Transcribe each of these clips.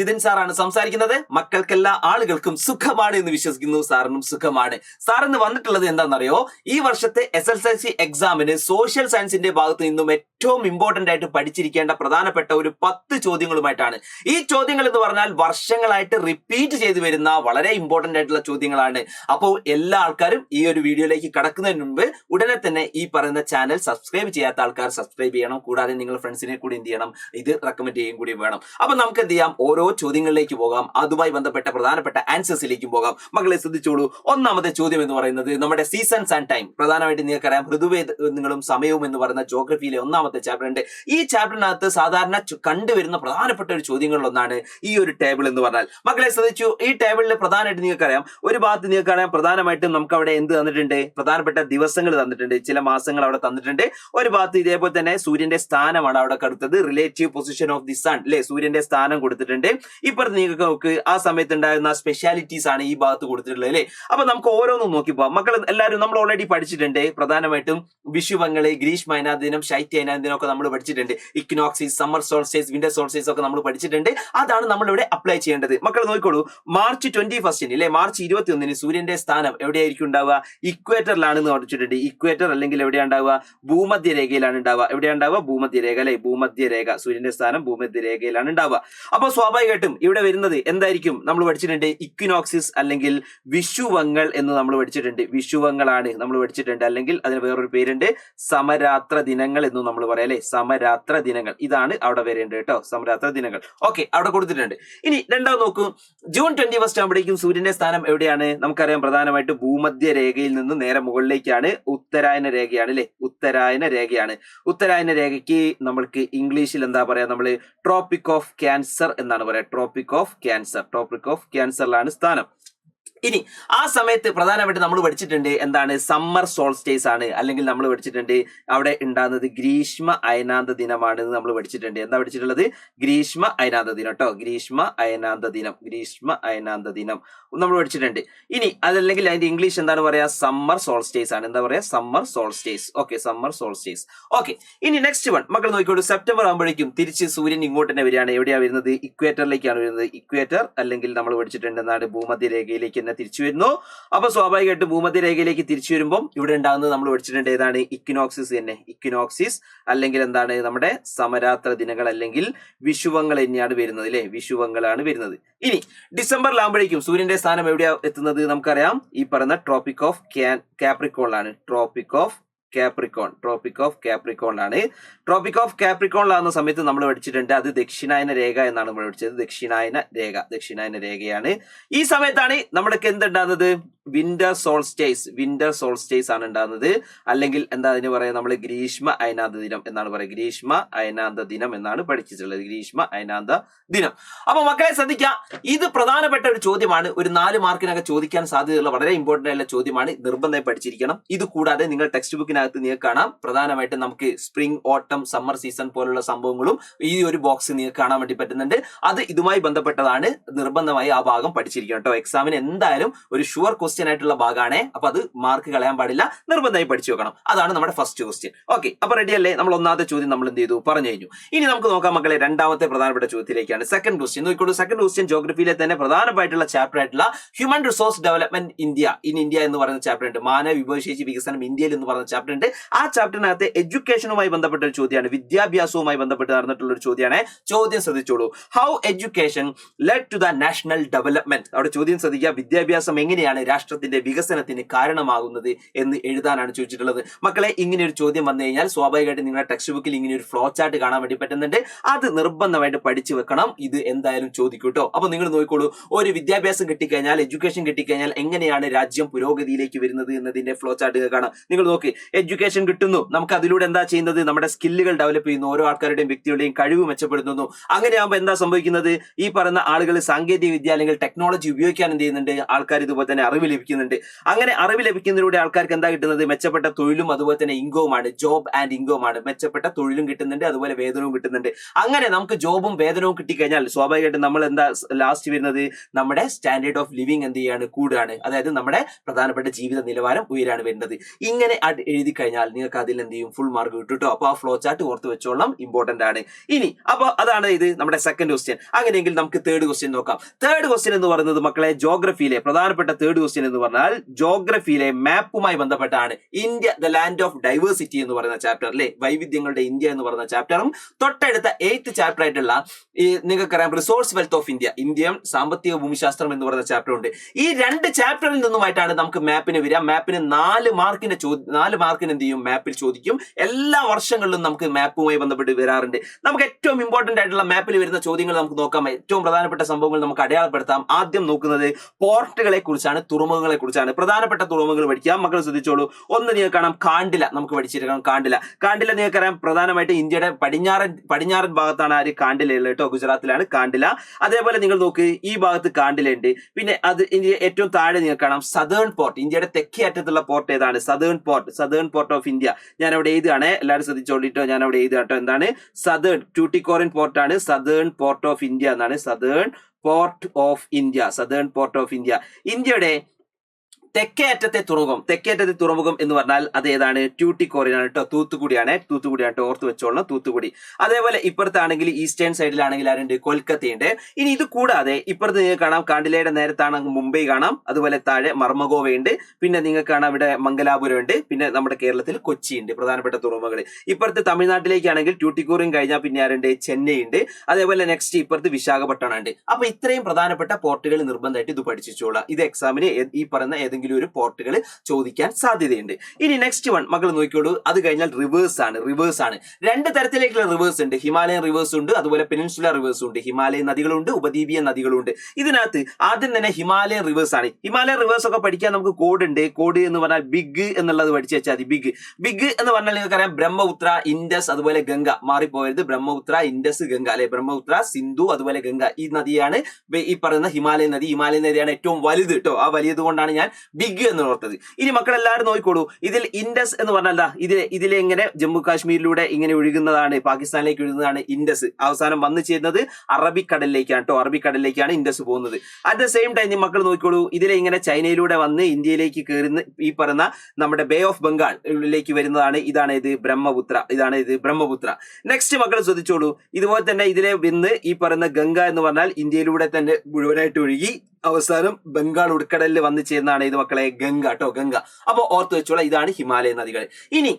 ജിതിൻ സാറാണ് സംസാരിക്കുന്നത്. മക്കൾക്കെല്ലാ ആളുകൾക്കും സുഖമാണ് എന്ന് വിശ്വസിക്കുന്നു. സാറിനും സുഖമാണ്. ഇന്ന് വന്നിട്ടുള്ളത് എന്താണെന്നറിയോ? ഈ വർഷത്തെ എസ് എൽ സി എക്സാമിന് സോഷ്യൽ സയൻസിന്റെ ഭാഗത്ത് നിന്നും ഏറ്റവും ഇമ്പോർട്ടന്റ് ആയിട്ട് പഠിച്ചിരിക്കേണ്ട പ്രധാനപ്പെട്ട ഒരു പത്ത് ചോദ്യങ്ങളുമായിട്ടാണ്. ഈ ചോദ്യങ്ങൾ എന്ന് പറഞ്ഞാൽ വർഷങ്ങളായിട്ട് റിപ്പീറ്റ് ചെയ്തു വരുന്ന വളരെ ഇമ്പോർട്ടന്റ് ആയിട്ടുള്ള ചോദ്യങ്ങളാണ്. അപ്പോൾ എല്ലാ ആൾക്കാരും ഈ ഒരു വീഡിയോയിലേക്ക് കടക്കുന്നതിന് മുമ്പ് ഉടനെ തന്നെ ഈ പറയുന്ന ചാനൽ സബ്സ്ക്രൈബ് ചെയ്യാത്ത ആൾക്കാർ സബ്സ്ക്രൈബ് ചെയ്യണം. കൂടാതെ നിങ്ങൾ ഫ്രണ്ട്സിനെ കൂടി എന്ത് ചെയ്യണം? ഇത് റെക്കമെൻഡ് ചെയ്യുകയും കൂടി വേണം. അപ്പൊ നമുക്ക് എന്ത് ചെയ്യാം? ഓരോ ചോദ്യങ്ങളിലേക്ക് പോകാം. അതുമായി ബന്ധപ്പെട്ട പ്രധാനപ്പെട്ട ആൻസേഴ്സിലേക്കും പോകാം. മക്കളെ ശ്രദ്ധിച്ചോളൂ. ഒന്നാമത്തെ ചോദ്യം എന്ന് പറയുന്നത് നമ്മുടെ സീസൺസ് ആൻഡ് ടൈം പ്രധാനമായിട്ട് നിങ്ങൾക്കറിയാം ഋതുവേദങ്ങളും സമയവും എന്ന് പറയുന്ന ജോഗ്രഫിയിലെ ഒന്നാമത്തെ ചാപ്റ്റർ ഉണ്ട്. ഈ ചാപ്റ്ററിനകത്ത് സാധാരണ കണ്ടുവരുന്ന പ്രധാനപ്പെട്ട ഒരു ചോദ്യങ്ങളിലൊന്നാണ് ഈ ഒരു ടേബിൾ എന്ന് പറഞ്ഞാൽ. മക്കളെ ശ്രദ്ധിച്ചു. ഈ ടേബിളിൽ പ്രധാനമായിട്ട് നിങ്ങൾക്കറിയാം ഒരു ഭാഗത്ത് നിങ്ങൾക്കറിയാം പ്രധാനമായിട്ടും നമുക്ക് അവിടെ എന്ത് തന്നിട്ടുണ്ട്? പ്രധാനപ്പെട്ട ദിവസങ്ങൾ തന്നിട്ടുണ്ട്. ചില മാസങ്ങൾ അവിടെ തന്നിട്ടുണ്ട്. ഒരു ഭാഗത്ത് ഇതേപോലെ തന്നെ സൂര്യന്റെ സ്ഥാനമാണ് അവിടെ കൊടുത്തത്. Relative position of the sun അല്ലെ സൂര്യന്റെ സ്ഥാനം കൊടുത്തിട്ടുണ്ട്. ഇപ്പുറത്ത് നിങ്ങൾക്ക് ആ സമയത്ത് ഉണ്ടായിരുന്ന സ്പെഷ്യാലിറ്റീസ് ആണ് ഈ ഭാഗത്ത് കൊടുത്തിട്ടുള്ളത് അല്ലെ? അപ്പൊ നമുക്ക് ഓരോന്നും നോക്കി പോവാം. മക്കൾ എല്ലാവരും നമ്മൾ ഓൾറെഡി പഠിച്ചിട്ടുണ്ട്. പ്രധാനമായിട്ടും വിഷുവങ്ങൾ ഗ്രീഷ്മ ദിനം ശൈത്യ അനാദിനം ഒക്കെ നമ്മൾ പഠിച്ചിട്ടുണ്ട്. ഇക്നോക്സിസ് സമ്മർ സോൾസേസ് വിന്റർ സോൾസേസ് ഒക്കെ നമ്മൾ പഠിച്ചിട്ടുണ്ട്. അതാണ് നമ്മൾ ഇവിടെ അപ്ലൈ ചെയ്യേണ്ടത്. മക്കൾ നോക്കിക്കോളൂ. മാർച്ച് ട്വന്റി ഫസ്റ്റിന് അല്ലെ മാർച്ച് ഇരുപത്തി ഒന്നിന് സൂര്യന്റെ സ്ഥാനം എവിടെയായിരിക്കും ഉണ്ടാവുക? ഇക്വേറ്ററിലാണെന്ന് പഠിച്ചിട്ടുണ്ട് ഇക്വേറ്റർ അല്ലെങ്കിൽ എവിടെയാ ഉണ്ടാവുക ഭൂമധ്യരേഖയിലാണ് ഉണ്ടാവുക. എവിടെയാണ് ഉണ്ടാവുക ഭൂമധ്യരേഖ അല്ലെ? ഭൂമധ്യരേഖ. സൂര്യന്റെ സ്ഥാനം ഭൂമധ്യരേഖയിലാണ് ഉണ്ടാവുക. അപ്പൊ സ്വാഭാവികമായിട്ടും ഇവിടെ വരുന്നത് എന്തായിരിക്കും? നമ്മൾ പഠിച്ചിട്ടുണ്ട് ഇക്വിനോക്സിസ് അല്ലെങ്കിൽ വിഷുവങ്ങൾ എന്ന് നമ്മൾ പഠിച്ചിട്ടുണ്ട്. വിഷുവങ്ങളാണ് നമ്മൾ പഠിച്ചിട്ടുണ്ട്. അല്ലെങ്കിൽ അതിന് വേറൊരു പേരുണ്ട് സമരാത്ര ദിനങ്ങൾ എന്നും നമ്മൾ പറയാം അല്ലെ? സമരാത്ര ദിനങ്ങൾ. ഇതാണ് അവിടെ വരേണ്ടത് കേട്ടോ. സമരാത്ര ദിനങ്ങൾ. ഓക്കെ അവിടെ കൊടുത്തിട്ടുണ്ട്. ഇനി രണ്ടാം നോക്കൂ. ജൂൺ ട്വന്റി ഫസ്റ്റ് ആകുമ്പോഴേക്കും സൂര്യന്റെ സ്ഥാനം എവിടെയാണ്? നമുക്കറിയാം പ്രധാനമായിട്ട് ഭൂമധ്യ രേഖയിൽ നിന്ന് നേരെ മുകളിലേക്കാണ് ഉത്തരായന രേഖയാണ് അല്ലെ? ഉത്തരായന രേഖയാണ്. ഉത്തരായന രേഖയ്ക്ക് നമ്മൾക്ക് ഇംഗ്ലീഷിൽ എന്താ പറയാ? നമ്മൾ ട്രോപ്പിക് ഓഫ് ക്യാൻസർ എന്നാണ് പറയാ. Tropic of cancer tropic of ക്യാൻസറിലാണ് സ്ഥാനം. ഇനി ആ സമയത്ത് പ്രധാനമായിട്ട് നമ്മൾ പഠിച്ചിട്ടുണ്ട് എന്താണ്? സമ്മർ സോൾസ്റ്റേസ് ആണ്. അല്ലെങ്കിൽ നമ്മൾ പഠിച്ചിട്ടുണ്ട് അവിടെ ഉണ്ടാകുന്നത് ഗ്രീഷ്മ അയനാന്ത ദിനമാണ് നമ്മൾ പഠിച്ചിട്ടുണ്ട്. എന്താ പഠിച്ചിട്ടുള്ളത്? ഗ്രീഷ്മ അയനാന്ത ദിനം കേട്ടോ ഗ്രീഷ്മ അയനാന്ത ദിനം. ഗ്രീഷ്മ അയനാന്ത ദിനം നമ്മൾ പഠിച്ചിട്ടുണ്ട്. ഇനി അതല്ലെങ്കിൽ അതിന്റെ ഇംഗ്ലീഷ് എന്താണ് പറയാ? സമ്മർ സോൾസ്റ്റേസ് ആണ്. എന്താ പറയാ? Summer solstice okay summer solstice okay ഇനി നെക്സ്റ്റ് വൺ മക്കൾ നോക്കിക്കോളൂ. സെപ്റ്റംബർ ആകുമ്പോഴേക്കും തിരിച്ച് സൂര്യൻ ഇങ്ങോട്ട് തന്നെ വരികയാണ്. എവിടെയാണ് വരുന്നത്? ഇക്വേറ്ററിലേക്കാണ് വരുന്നത്. ഇക്വേറ്റർ അല്ലെങ്കിൽ നമ്മൾ പഠിച്ചിട്ടുണ്ട് എന്താണ്? ഭൂമധ്യരേഖയിലേക്ക് തന്നെ തിരിച്ചു വരുന്നു. അപ്പൊ സ്വാഭാവികമായിട്ടും ഭൂമധ്യരേഖയിലേക്ക് തിരിച്ചു വരുമ്പോൾ ഇവിടെ ഉണ്ടാകുന്നത് നമ്മൾ പഠിച്ചിട്ടുണ്ട് ഏതാണ്? ഇക്വിനോക്സിസ് തന്നെ. ഇക്വിനോക്സിസ് അല്ലെങ്കിൽ എന്താണ്? നമ്മുടെ സമരാത്ര ദിനങ്ങൾ അല്ലെങ്കിൽ വിഷുവങ്ങൾ തന്നെയാണ് വരുന്നത് അല്ലെ? വിഷുവങ്ങളാണ് വരുന്നത്. ഇനി ഡിസംബറിലാകുമ്പോഴേക്കും സൂര്യന്റെ സ്ഥാനം എവിടെയാ എത്തുന്നത്? നമുക്കറിയാം ഈ പറയുന്ന tropic of കാപ്രിക്കോണിലാണ് tropic of capricorn tropic of കാപ്രിക്കോണിലാണ് tropic of കാപ്രിക്കോണിലാകുന്ന സമയത്ത് നമ്മൾ പഠിച്ചിട്ടുണ്ട് അത് ദക്ഷിണായന രേഖ എന്നാണ് നമ്മൾ പഠിച്ചത്. ദക്ഷിണായന രേഖ ദക്ഷിണായന രേഖയാണ്. ഈ സമയത്താണ് നമ്മൾക്ക് എന്തുണ്ടാകുന്നത് വിന്റർ സോൾസ്റ്റേസ് വിന്റർ സോൾസ്റ്റേസ് ആണ് ഉണ്ടാകുന്നത് അല്ലെങ്കിൽ എന്താ അതിന് പറയാ നമ്മൾ ഗ്രീഷ്മ അയനാന്ത ദിനം എന്നാണ് പറയുക ഗ്രീഷ്മ അയനാന്ത ദിനം എന്നാണ് പഠിച്ചിട്ടുള്ളത്. ഗ്രീഷ്മ അയനാന്ത ദിനം. അപ്പൊ മക്കളെ ശ്രദ്ധിക്കുക ഇത് പ്രധാനപ്പെട്ട ഒരു ചോദ്യമാണ്. ഒരു നാല് മാർക്കിനൊക്കെ ചോദിക്കാൻ സാധ്യതയുള്ള വളരെ ഇമ്പോർട്ടന്റ് ആയിട്ടുള്ള ചോദ്യമാണ്. നിർബന്ധമായി പഠിച്ചിരിക്കണം. ഇത് കൂടാതെ നിങ്ങൾ ടെക്സ്റ്റ് ബുക്കിനകത്ത് നിങ്ങൾക്ക് കാണാം. പ്രധാനമായിട്ടും നമുക്ക് സ്പ്രിംഗ് ഓട്ടം സമ്മർ സീസൺ പോലുള്ള സംഭവങ്ങളും ഈ ഒരു ബോക്സ് നിങ്ങൾക്ക് കാണാൻ വേണ്ടി പറ്റുന്നുണ്ട്. അത് ഇതുമായി ബന്ധപ്പെട്ടതാണ് നിർബന്ധമായി ആ ഭാഗം പഠിച്ചിരിക്കണം കേട്ടോ. എക്സാമിന് എന്തായാലും ഒരു ഷുവർ ക്വസ്റ്റ്യൻ ആയിട്ടുള്ള ഭാഗമാണ് അപ്പൊ അത് മാർക്ക് കളയാൻ പാടില്ല. നിർബന്ധമായി പഠിച്ചു വെക്കണം. അതാണ് നമ്മുടെ ഫസ്റ്റ് ക്വസ്റ്റ്യൻ ഓക്കെ അപ്പൊ റെഡി അല്ലേ? നമ്മൾ ഒന്നാമത്തെ ചോദ്യം നമ്മൾ എന്ത് ചെയ്തു? പറഞ്ഞു കഴിഞ്ഞു. ഇനി നമുക്ക് നോക്കാം മക്കളെ രണ്ടാമത്തെ പ്രധാനപ്പെട്ട ചോദ്യത്തിലേക്കാണ്. സെക്കൻഡ് ക്വസ്റ്റ്യൻ നോക്കിക്കോളൂ. സെക്കൻഡ് ക്വസ്റ്റ്യൻ ജോഗ്രഫിയിലെ തന്നെ പ്രധാനമായിട്ടുള്ള ചാപ്റ്റർ ആയിട്ടുള്ള human resource development India in India എന്ന് പറയുന്ന ചാപ്റ്റർ ഉണ്ട്. മാനവ വിഭവശേഷി വികസനം ഇന്ത്യയിൽ എന്ന് പറയുന്ന ചാപ്റ്റർ ഉണ്ട് ആ ചാപ്റ്ററിനകത്ത് എഡ്യൂക്കേഷനുമായി ബന്ധപ്പെട്ട ഒരു ചോദ്യമാണ്. വിദ്യാഭ്യാസവുമായി ബന്ധപ്പെട്ട് നടന്നിട്ടുള്ള ഒരു ചോദ്യമാണ്. ചോദ്യം ശ്രദ്ധിച്ചോളൂ. How education led to the national development അവിടെ ചോദ്യം ശ്രദ്ധിക്കുക. വിദ്യാഭ്യാസം എങ്ങനെയാണ് രാഷ്ട്രത്തിന്റെ വികസനത്തിന് കാരണമാകുന്നത് എന്ന് എഴുതാനാണ് ചോദിച്ചിട്ടുള്ളത്. മക്കളെ ഇങ്ങനെ ഒരു ചോദ്യം വന്നു കഴിഞ്ഞാൽ സ്വാഭാവികമായിട്ട് നിങ്ങളുടെ ടെക്സ്റ്റ് ബുക്കിൽ ഇങ്ങനെ ഒരു ഫ്ലോ ചാർട്ട് കാണാൻ വേണ്ടി പറ്റുന്നുണ്ട്. അത് നിർബന്ധമായിട്ട് പഠിച്ചു വെക്കണം. ഇത് എന്തായാലും ചോദിക്കൂട്ടോ. കേട്ടോ അപ്പൊ നിങ്ങൾ നോക്കിക്കോളൂ. ഒരു വിദ്യാഭ്യാസം കിട്ടിക്കഴിഞ്ഞാൽ എഡ്യൂക്കേഷൻ കിട്ടിക്കഴിഞ്ഞാൽ എങ്ങനെയാണ് രാജ്യം പുരോഗതിയിലേക്ക് വരുന്നത് എന്നതിന്റെ ഫ്ലോ ചാർട്ട് കാണാം. നിങ്ങൾ നോക്ക്. എഡ്യൂക്കേഷൻ കിട്ടുന്നു. നമുക്ക് അതിലൂടെ എന്താ ചെയ്യുന്നത്? നമ്മുടെ സ്കില്ലുകൾ ഡെവലപ്പ് ചെയ്യുന്നു. ഓരോ ആൾക്കാരുടെയും വ്യക്തികളുടെയും കഴിവ് മെച്ചപ്പെടുത്തുന്നു. അങ്ങനെയാകുമ്പോൾ എന്താ സംഭവിക്കുന്നത്? ഈ പറയുന്ന ആളുകൾ സാങ്കേതിക വിദ്യ അല്ലെങ്കിൽ ടെക്നോളജി ഉപയോഗിക്കാൻ എന്ത് ചെയ്യുന്നുണ്ട്? ആൾക്കാർ ഇതുപോലെ തന്നെ അറിവ് ലഭിക്കുന്നുണ്ട്. അങ്ങനെ അറിവ് ലഭിക്കുന്നതിലൂടെ ആൾക്കാർക്ക് എന്താ കിട്ടുന്നത്? മെച്ചപ്പെട്ട തൊഴിലും അതുപോലെ തന്നെ ഇൻകവുമാണ് ജോബ് ആൻഡ് ഇൻകവുമാണ് മെച്ചപ്പെട്ട തൊഴിലും കിട്ടുന്നുണ്ട്. അതുപോലെ വേതനവും കിട്ടുന്നുണ്ട്. അങ്ങനെ നമുക്ക് ജോബും വേതനവും കിട്ടിക്കഴിഞ്ഞാൽ സ്വാഭാവികമായിട്ടും നമ്മൾ എന്താ ലാസ്റ്റ് വരുന്നത്? നമ്മുടെ സ്റ്റാൻഡേർഡ് ഓഫ് ലിവിങ് എന്ത് ചെയ്യാണ്? കൂടുകയാണ് അതായത് നമ്മുടെ പ്രധാനപ്പെട്ട ജീവിത നിലവാരം ഉയരാണ് വരുന്നത്. ഇങ്ങനെ അത് എഴുതി കഴിഞ്ഞാൽ നിങ്ങൾക്ക് അതിൽ എന്ത് ചെയ്യും? ഫുൾ മാർക്ക് കിട്ടും കേട്ടോ അപ്പൊ ആ ഫ്ലോ ചാർട്ട് ഓർത്ത് വെച്ചോളാം ഇമ്പോർട്ടന്റ് ആണ്. ഇനി അപ്പൊ അതാണ് ഇത് നമ്മുടെ സെക്കൻഡ് ക്വസ്റ്റ്യൻ അങ്ങനെയെങ്കിൽ നമുക്ക് തേർഡ് ക്വസ്റ്റ്യൻ നോക്കാം. തേർഡ് ക്വസ്റ്റ്യൻ എന്ന് പറയുന്നത് മക്കളെ ജോഗ്രഫിയിലെ പ്രധാനപ്പെട്ട തേർഡ് ക്വസ്റ്റ്യൻ എന്ന് പറഞ്ഞാൽ ജോഗ്രഫിയിലെ മാപ്പുമായി ബന്ധപ്പെട്ടാണ് India the land of diversity എന്ന് പറയുന്ന ചാപ്റ്റർ അല്ലെ? വൈവിധ്യങ്ങളുടെ ഇന്ത്യ എന്ന് പറയുന്ന ചാപ്റ്ററും തൊട്ടടുത്ത എയ്ത്ത് ചാപ്റ്റർ ആയിട്ടുള്ള ഈ നിങ്ങൾക്കറിയാം resource wealth of India India സാമ്പത്തിക ഭൂമിശാസ്ത്രം എന്ന് പറയുന്ന ചാപ്റ്റർ ഉണ്ട്. ഈ രണ്ട് ചാപ്റ്ററിൽ നിന്നുമായിട്ടാണ് നമുക്ക് മാപ്പിന് വരിക. മാപ്പിന് നാല് മാർക്കിന്റെ ചോദ്യം നാല് മാർക്കിന് എന്ത് ചെയ്യും? മാപ്പിൽ ചോദിക്കും. എല്ലാ വർഷങ്ങളിലും നമുക്ക് മാപ്പുമായി ബന്ധപ്പെട്ട് വരാറുണ്ട്. നമുക്ക് ഏറ്റവും ഇമ്പോർട്ടന്റ് ആയിട്ടുള്ള മാപ്പിൽ വരുന്ന ചോദ്യങ്ങൾ നമുക്ക് നോക്കാം. ഏറ്റവും പ്രധാനപ്പെട്ട സംഭവങ്ങൾ നമുക്ക് അടയാളപ്പെടുത്താം. ആദ്യം നോക്കുന്നത് പോർട്ടുകളെ കുറിച്ചാണ് തുറമുഖങ്ങളെ കുറിച്ചാണ് പ്രധാനപ്പെട്ട തുറമുഖങ്ങൾ പഠിക്കാം. മക്കൾ ശ്രദ്ധിച്ചോളൂ. ഒന്ന് നിങ്ങൾക്ക് കാണാം കാണ്ടില നമുക്ക് പഠിച്ചിരിക്കണം കാണ്ടില. കാണ്ടില നിങ്ങൾക്കറിയാം പ്രധാനമായിട്ട് ഇന്ത്യയുടെ പടിഞ്ഞാറൻ പടിഞ്ഞാറൻ ഭാഗത്താണ് ആര് കാണ്ടില ഉള്ളത് കേട്ടോ. ഗുജറാത്തിലാണ് കാണ്ടില. അതേപോലെ നിങ്ങൾ നോക്ക് ഈ ഭാഗത്ത് കാണ്ടില ഉണ്ട് പിന്നെ അത് ഇന്ത്യ ഏറ്റവും താഴെ നിങ്ങൾക്ക് കാണാം സദേൺ പോർട്ട് ഇന്ത്യയുടെ തെക്കേ അറ്റത്തുള്ള പോർട്ട് ഏതാണ് southern port southern port of India ഞാൻ അവിടെ എഴുതുകയാണ്. എല്ലാവരും ശ്രദ്ധിച്ചോളിട്ടോ ഞാൻ അവിടെ എഴുതുക കേട്ടോ. എന്താണ്? സദേൺ ട്യൂട്ടിക്കോറിൻ ആണ്. സദേൺ പോർട്ട് ഓഫ് ഇന്ത്യ എന്നാണ്. Southern port of India southern port of India ഇന്ത്യയുടെ തെക്കേ അറ്റത്തെ തുറമുഖം തെക്കേ അറ്റത്തെ തുറമുഖം എന്ന് പറഞ്ഞാൽ അത് ഏതാണ്? ട്യൂട്ടിക്കോറിനാണ് കേട്ടോ തൂത്തുകുടിയാണ് തൂത്തുകുടിയാണ് ഓർത്ത് വെച്ചോളണം തൂത്തുകുടി അതേപോലെ ഇപ്പുറത്താണെങ്കിൽ ഈസ്റ്റേൺ സൈഡിലാണെങ്കിൽ ആരുണ്ട്? കൊൽക്കത്തയുണ്ട്. ഇനി ഇത് കൂടാതെ ഇപ്പുറത്ത് നിങ്ങൾക്ക് കാണാം കാണ്ടിലയുടെ നേരത്താണ് മുംബൈ കാണാം. അതുപോലെ താഴെ മർമഗോവയുണ്ട് പിന്നെ നിങ്ങൾക്ക് കാണാം ഇവിടെ മംഗലാപുരം ഉണ്ട് പിന്നെ നമ്മുടെ കേരളത്തിൽ കൊച്ചി ഉണ്ട് പ്രധാനപ്പെട്ട തുറമുഖങ്ങൾ. ഇപ്പുറത്ത് തമിഴ്നാട്ടിലേക്കാണെങ്കിൽ ട്യൂട്ടിക്കൂറും കഴിഞ്ഞാൽ പിന്നെ ആരുണ്ട്? ചെന്നൈ ഉണ്ട് അതേപോലെ നെക്സ്റ്റ് ഇപ്പുറത്ത് വിശാഖപട്ടണം ഉണ്ട് അപ്പൊ ഇത്രയും പ്രധാനപ്പെട്ട പോർട്ടുകൾ നിർബന്ധമായിട്ട് ഇത് പഠിച്ചോളാം ഇത് എക്സാമിന് ഈ പറയുന്ന ഏതെങ്കിലും ഒരു പോർട്ടുകൾ ചോദിക്കാൻ സാധ്യതയുണ്ട്. ഇനി നെക്സ്റ്റ് വൺ മക്കൾ നോക്കിയോളൂ അത് കഴിഞ്ഞാൽ റിവേഴ്സ് ആണ് റിവേഴ്സ് ആണ്. രണ്ട് തരത്തിലേക്കുള്ള റിവേഴ്സ് ഉണ്ട്. ഹിമാലയൻ റിവേഴ്സ് ഉണ്ട് അതുപോലെ പെനിൻസുല റിവേഴ്സ് ഉണ്ട്. ഹിമാലയൻ നദികളുണ്ട് ഉപദ്വീപീയ നദികളുണ്ട്. ഇതിനകത്ത് ആദ്യം തന്നെ ഹിമാലയൻ റിവേഴ്സ് ആണ്. ഹിമാലയൻ റിവേഴ്സ് ഒക്കെ പഠിക്കാൻ നമുക്ക് കോഡ് ഉണ്ട്. കോഡ് എന്ന് പറഞ്ഞാൽ ബിഗ് എന്നുള്ളത് പഠിച്ചു വെച്ചാൽ മതി. ബിഗ് ബിഗ് എന്ന് പറഞ്ഞാൽ നിങ്ങൾക്കറിയാം ബ്രഹ്മപുത്ര ഇൻഡസ് അതുപോലെ ഗംഗ. മാറിപ്പോയത് ബ്രഹ്മപുത്ര ഇൻഡസ് ഗംഗ. അല്ലെ? ബ്രഹ്മപുത്ര സിന്ധു അതുപോലെ ഗംഗ. ഈ നദിയാണ് ഈ പറയുന്ന ഹിമാലയൻ നദി. ഹിമാലയൻ നദിയാണ് ഏറ്റവും വലുത് കേട്ടോ ആ വലിയത് കൊണ്ടാണ് ഞാൻ ബിഗ് എന്ന് ഓർത്തത്. ഇനി മക്കളെല്ലാവരും നോക്കിക്കോളൂ. ഇതിൽ ഇൻഡസ് എന്ന് പറഞ്ഞാൽ ദാ ഇതിലെ ഇതിലെ ഇങ്ങനെ ജമ്മു കാശ്മീരിലൂടെ ഇങ്ങനെ ഒഴുകുന്നതാണ് പാകിസ്ഥാനിലേക്ക് ഒഴുകുന്നതാണ് ഇൻഡസ് അവസാനം വന്നു ചേരുന്നത് അറബിക്കടലിലേക്കാണ് കേട്ടോ അറബിക്കടലിലേക്കാണ് ഇൻഡസ് പോകുന്നത്. അറ്റ് ദ സെയിം ടൈം മക്കൾ നോക്കിക്കോളൂ. ഇതിലെ ഇങ്ങനെ ചൈനയിലൂടെ വന്ന് ഇന്ത്യയിലേക്ക് കയറുന്ന ഈ പറയുന്ന നമ്മുടെ ബേ ഓഫ് ബംഗാളിലേക്ക് വരുന്നതാണ്. ഇതാണ് ഇത് ബ്രഹ്മപുത്ര. ഇതാണ് ഇത് ബ്രഹ്മപുത്ര. നെക്സ്റ്റ് മക്കൾ ശ്രദ്ധിച്ചോളൂ. ഇതുപോലെ തന്നെ ഇതിലെ വന്ന് ഈ പറയുന്ന ഗംഗ എന്ന് പറഞ്ഞാൽ ഇന്ത്യയിലൂടെ തന്നെ മുഴുവനായിട്ട് ഒഴുകി അവസാനം ബംഗാൾ ഉൾക്കടലിൽ വന്നു ചേർന്നാണ് ഇത് മക്കളെ ഗംഗ കേട്ടോ ഗംഗ. അപ്പൊ ഓർത്ത് വെച്ചോളാം ഇതാണ് ഹിമാലയ നദികൾ. ഇനി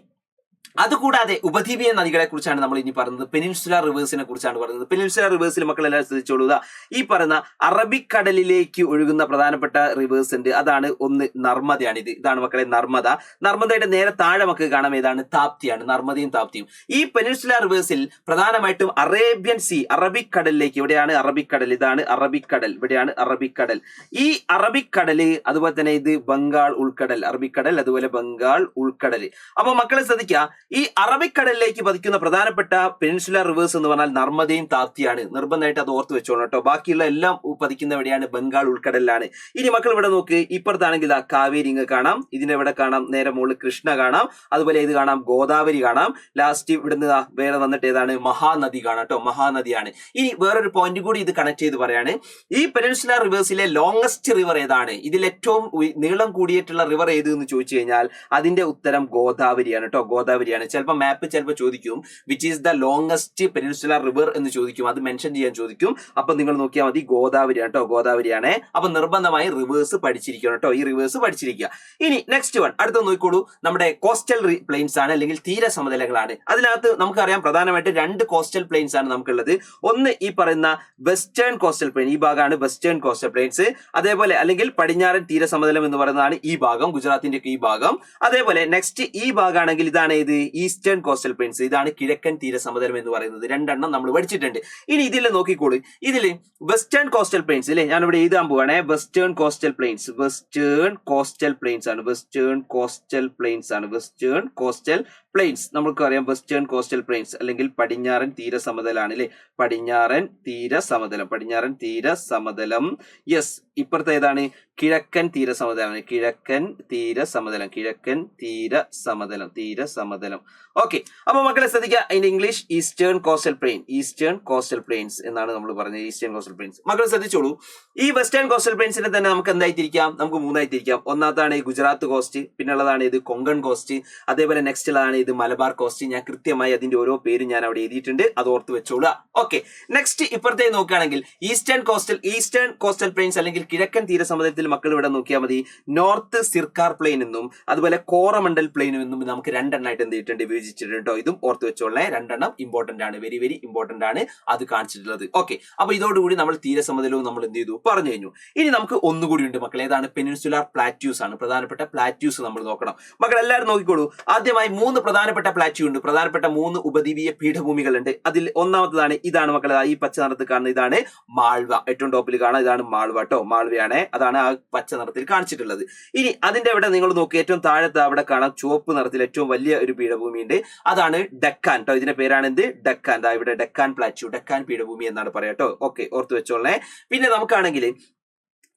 അതുകൂടാതെ ഉപദ്വീപീയ നദികളെ കുറിച്ചാണ് നമ്മൾ ഇനി പറയുന്നത്. പെനിൻസുല റിവേഴ്സിനെ കുറിച്ചാണ് പറയുന്നത്. പെനിൻസുല റിവേഴ്സിൽ മക്കളെല്ലാം ശ്രദ്ധിച്ചോളൂ. ശ്രദ്ധിച്ചോളുക ഈ പറയുന്ന അറബിക്കടലിലേക്ക് ഒഴുകുന്ന പ്രധാനപ്പെട്ട റിവേഴ്സ് ഉണ്ട്. അതാണ് ഒന്ന് നർമ്മദയാണ് ഇത് ഇതാണ് മക്കളെ നർമ്മദ നർമ്മദയുടെ നേരെ താഴെ മക്കൾ കാണാം ഏതാണ്? താപ്തിയാണ്. നർമ്മദയും താപ്തിയും. ഈ പെനിൻസുല റിവേഴ്സിൽ പ്രധാനമായിട്ടും അറേബ്യൻ സി അറബിക്കടലിലേക്ക് ഇവിടെയാണ് അറബിക്കടൽ. ഇതാണ് അറബിക്കടൽ. ഇവിടെയാണ് അറബിക്കടൽ. ഈ അറബിക്കടൽ അതുപോലെ തന്നെ ഇത് ബംഗാൾ ഉൾക്കടൽ. അറബിക്കടൽ അതുപോലെ ബംഗാൾ ഉൾക്കടൽ അപ്പൊ മക്കളെ ശ്രദ്ധിക്കുക ഈ അറബിക്കടലിലേക്ക് പതിക്കുന്ന പ്രധാനപ്പെട്ട പെനിൻസുലർ റിവേഴ്സ് എന്ന് പറഞ്ഞാൽ നർമ്മദയും താപ്തിയാണ്. നിർബന്ധമായിട്ട് അത് ഓർത്ത് വെച്ചോളൂ കേട്ടോ. ബാക്കിയുള്ള എല്ലാം പതിക്കുന്ന എവിടെയാണ്? ബംഗാൾ ഉൾക്കടലിലാണ്. ഇനി മക്കൾ ഇവിടെ നോക്ക്. ഇപ്പുറത്താണെങ്കിൽ ആ കാവേരി ഇങ്ങ് കാണാം. ഇതിനെവിടെ കാണാം. നേരെ മുകളിൽ കൃഷ്ണ കാണാം. അതുപോലെ ഇത് കാണാം. ഗോദാവരി കാണാം. ലാസ്റ്റ് ഇവിടുന്ന് വേറെ വന്നിട്ട് ഏതാണ്? മഹാനദി കാണാം കേട്ടോ. മഹാനദിയാണ്. ഇനി വേറൊരു പോയിന്റ് കൂടി ഇത് കണക്ട് ചെയ്ത് പറയാണ്. ഈ പെനിൻസുലർ റിവേഴ്സിലെ ലോങ്സ്റ്റ് റിവർ ഏതാണ്? ഇതിൽ ഏറ്റവും നീളം കൂടിയിട്ടുള്ള റിവർ ഏത് എന്ന് ചോദിച്ചു കഴിഞ്ഞാൽ അതിന്റെ ഉത്തരം ഗോദാവരിയാണ് കേട്ടോ. ഗോദാവരിയാണ് ചിലപ്പോൾ മാപ്പ് ചിലപ്പോൾ ചോദിക്കും which is the longest peninsular river എന്ന് ചോദിക്കും. അത് മെൻഷൻ ചെയ്യാൻ ചോദിക്കും. അപ്പൊ നിങ്ങൾ നോക്കിയാൽ മതി ഗോദാവരിയാണ് കേട്ടോ ഗോദാവരിയാണ്. അപ്പൊ നിർബന്ധമായി റിവേഴ്സ് പഠിച്ചിരിക്കണം കേട്ടോ ഈ റിവേഴ്സ് പഠിച്ചിരിക്കുക. ഇനി നെക്സ്റ്റ് വൺ അടുത്ത നോക്കിക്കോളൂ. നമ്മുടെ കോസ്റ്റൽ പ്ലെയിൻസ് ആണ് അല്ലെങ്കിൽ തീര സമതലങ്ങളാണ്. അതിനകത്ത് നമുക്കറിയാം പ്രധാനമായിട്ട് രണ്ട് കോസ്റ്റൽ പ്ലെയിൻസ് ആണ് നമുക്കുള്ളത്. ഒന്ന് ഈ പറയുന്ന വെസ്റ്റേൺ കോസ്റ്റൽ പ്ലെയിൻ ഈ ഭാഗമാണ് വെസ്റ്റേൺ കോസ്റ്റൽ പ്ലെയിൻസ് അതേപോലെ അല്ലെങ്കിൽ പടിഞ്ഞാറൻ തീരസമതലം എന്ന് പറയുന്നതാണ് ഈ ഭാഗം ഗുജറാത്തിന്റെ ഈ ഭാഗം. അതേപോലെ നെക്സ്റ്റ് ഈ ഭാഗമാണെങ്കിൽ ഇതാണ് ഇത് ഈസ്റ്റേൺ കോസ്റ്റൽ പ്ലെയിൻസ് ഇതാണ് കിഴക്കൻ തീര സമതലം എന്ന് പറയുന്നത്. രണ്ടെണ്ണം നമ്മൾ പഠിച്ചിട്ടുണ്ട്. ഇനി ഇതിൽ നോക്കിക്കോളൂ. ഇതിൽ വെസ്റ്റേൺ കോസ്റ്റൽ പ്ലെയിൻസ് അല്ലെ ഞാൻ ഇവിടെ എഴുതാൻ പോവാണേ. Western coastal plains western coastal plains ആണ്. വെസ്റ്റേൺ കോസ്റ്റൽ പ്ലെയിൻസ് ആണ്. വെസ്റ്റേൺ കോസ്റ്റൽ പ്ലെയിൻസ് നമുക്ക് അറിയാം വെസ്റ്റേൺ കോസ്റ്റൽ പ്ലെയിൻസ് അല്ലെങ്കിൽ പടിഞ്ഞാറൻ തീര സമതലാണ് അല്ലെ പടിഞ്ഞാറൻ തീര സമതലം പടിഞ്ഞാറൻ തീര സമതലം യെസ് ഇപ്പുറത്തെ ഏതാണ്? കിഴക്കൻ തീര സമതലാണ് കിഴക്കൻ തീര സമതലം കിഴക്കൻ തീര സമതലം തീര സമതലം ഓക്കെ അപ്പൊ മക്കളെ ശ്രദ്ധിക്കുക അതിന്റെ English eastern coastal plain eastern coastal plains എന്നാണ് നമ്മൾ പറഞ്ഞത് ഈസ്റ്റേൺ കോസ്റ്റൽ പ്ലെയിൻസ് മക്കൾ ശ്രദ്ധിച്ചോളൂ ഈ വെസ്റ്റേൺ കോസ്റ്റൽ പ്ലെയിൻസിനെ തന്നെ നമുക്ക് എന്തായി തിരിക്കാം നമുക്ക് മൂന്നായി തിരിക്കാം ഒന്നാമത്താണ് ഗുജറാത്ത് കോസ്റ്റ് പിന്നുള്ളതാണ് ഇത് കൊങ്കൺ കോസ്റ്റ് അതേപോലെ നെക്സ്റ്റ് ഉള്ളതാണ് ഇത് മലബാർ കോസ്റ്റ് ഞാൻ കൃത്യമായി അതിന്റെ ഓരോ പേരും ഞാൻ അവിടെ എഴുതിയിട്ടുണ്ട്. അത് ഓർത്ത് വെച്ചോളുക. ഓക്കെ നെക്സ്റ്റ് ഇപ്പുറത്തെ നോക്കുകയാണെങ്കിൽ eastern coastal eastern coastal plains അല്ലെങ്കിൽ കിഴക്കൻ തീരസമുദ്രത്തിൽ മക്കൾ ഇവിടെ നോക്കിയാൽ മതി. നോർത്ത് സിർക്കാർ പ്ലെയിൻ എന്നും അതുപോലെ കോറമണ്ടൽ പ്ലെയിൻ എന്നും നമുക്ക് രണ്ടെണ്ണമായിട്ട് എന്ത് ചെയ്തിട്ടുണ്ട്? വിഭജിച്ചിട്ടുണ്ട് ഇതും ഓർത്ത് വെച്ചോളേ രണ്ടെണ്ണം ഇമ്പോർട്ടന്റ് ആണ്. വെരി വെരി ഇമ്പോർട്ടന്റ് ആണ് അത് കാണിച്ചിട്ടുള്ളത്. ഓക്കെ അപ്പൊ ഇതോടുകൂടി നമ്മൾ തീരസമുദ്രവും നമ്മൾ എന്ത് ചെയ്തു? പറഞ്ഞു കഴിഞ്ഞു. ഇനി നമുക്ക് ഒന്നുകൂടി ഉണ്ട് മക്കൾ ഏതാണ്? പെനിൻസുലാർ പ്ലാറ്റ്യൂസ് ആണ്. പ്രധാനപ്പെട്ട പ്ലാറ്റ്യൂസ് നമ്മൾ നോക്കണം. മക്കൾ എല്ലാവരും നോക്കിക്കോളൂ. ആദ്യമായി മൂന്ന് പ്രധാനപ്പെട്ട പ്ലാറ്റ്യൂ ഉണ്ട്. പ്രധാനപ്പെട്ട മൂന്ന് ഉപദ്വീപീയ പീഠഭൂമികളുണ്ട്. അതിൽ ഒന്നാമത്തതാണ് ഇതാണ് മക്കളെ ഈ പച്ച നിറത്തിൽ കാണുന്ന ഇതാണ് മാൾവ. ഏറ്റവും ടോപ്പിൽ കാണാം ഇതാണ് മാൾവ കേട്ടോ മാൾവയാണ് അതാണ് ആ പച്ച നിറത്തിൽ കാണിച്ചിട്ടുള്ളത്. ഇനി അതിന്റെ അവിടെ നിങ്ങൾ നോക്കി ഏറ്റവും താഴത്ത് അവിടെ കാണാം ചുവപ്പ് നിറത്തിൽ ഏറ്റവും വലിയ ഒരു പീഠഭൂമി ഉണ്ട് അതാണ് ഡക്കാൻ കേട്ടോ ഇതിന്റെ പേരാണ് എന്ത് ഡക്കാൻ ഇവിടെ ഡക്കാൻ പ്ലാറ്റ്യൂ ഡക്കാൻ പീഠഭൂമി എന്നാണ് പറയാം കേട്ടോ ഓക്കെ ഓർത്ത് വെച്ചോളേ പിന്നെ നമുക്കാണെങ്കിൽ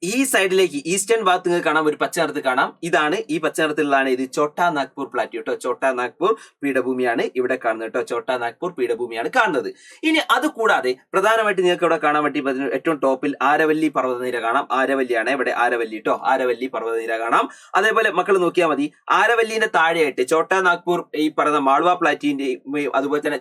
ഈ സൈഡിലേക്ക് ഈസ്റ്റേൺ ഭാഗത്ത് നിങ്ങൾക്ക് കാണാം ഒരു പച്ച നിറത്ത് കാണാം. ഇതാണ് ഈ പച്ച നിറത്തിലുള്ളതാണ് ഇത് ചോട്ടാ നാഗ്പൂർ പ്ലാറ്റ്യൂ കേട്ടോ. ചോട്ടാ നാഗ്പൂർ പീഠഭൂമിയാണ് ഇവിടെ കാണുന്നത് കേട്ടോ. ചോട്ടാ നാഗ്പൂർ പീഠഭൂമിയാണ് കാണുന്നത്. ഇനി അത് കൂടാതെ പ്രധാനമായിട്ട് നിങ്ങൾക്ക് ഇവിടെ കാണാൻ പറ്റി ഏറ്റവും ടോപ്പിൽ ആരവല്ലി പർവതനിര കാണാം. ആരവല്ലിയാണ് ഇവിടെ ആരവല്ലി കേട്ടോ. ആരവല്ലി പർവതനിര കാണാം. അതേപോലെ മക്കൾ നോക്കിയാൽ മതി. ആരവല്ലിന്റെ താഴെയായിട്ട് ചോട്ടാ നാഗ്പൂർ ഈ പറയുന്ന മാൾവ പ്ലാറ്റ്യൂന്റെയും അതുപോലെ തന്നെ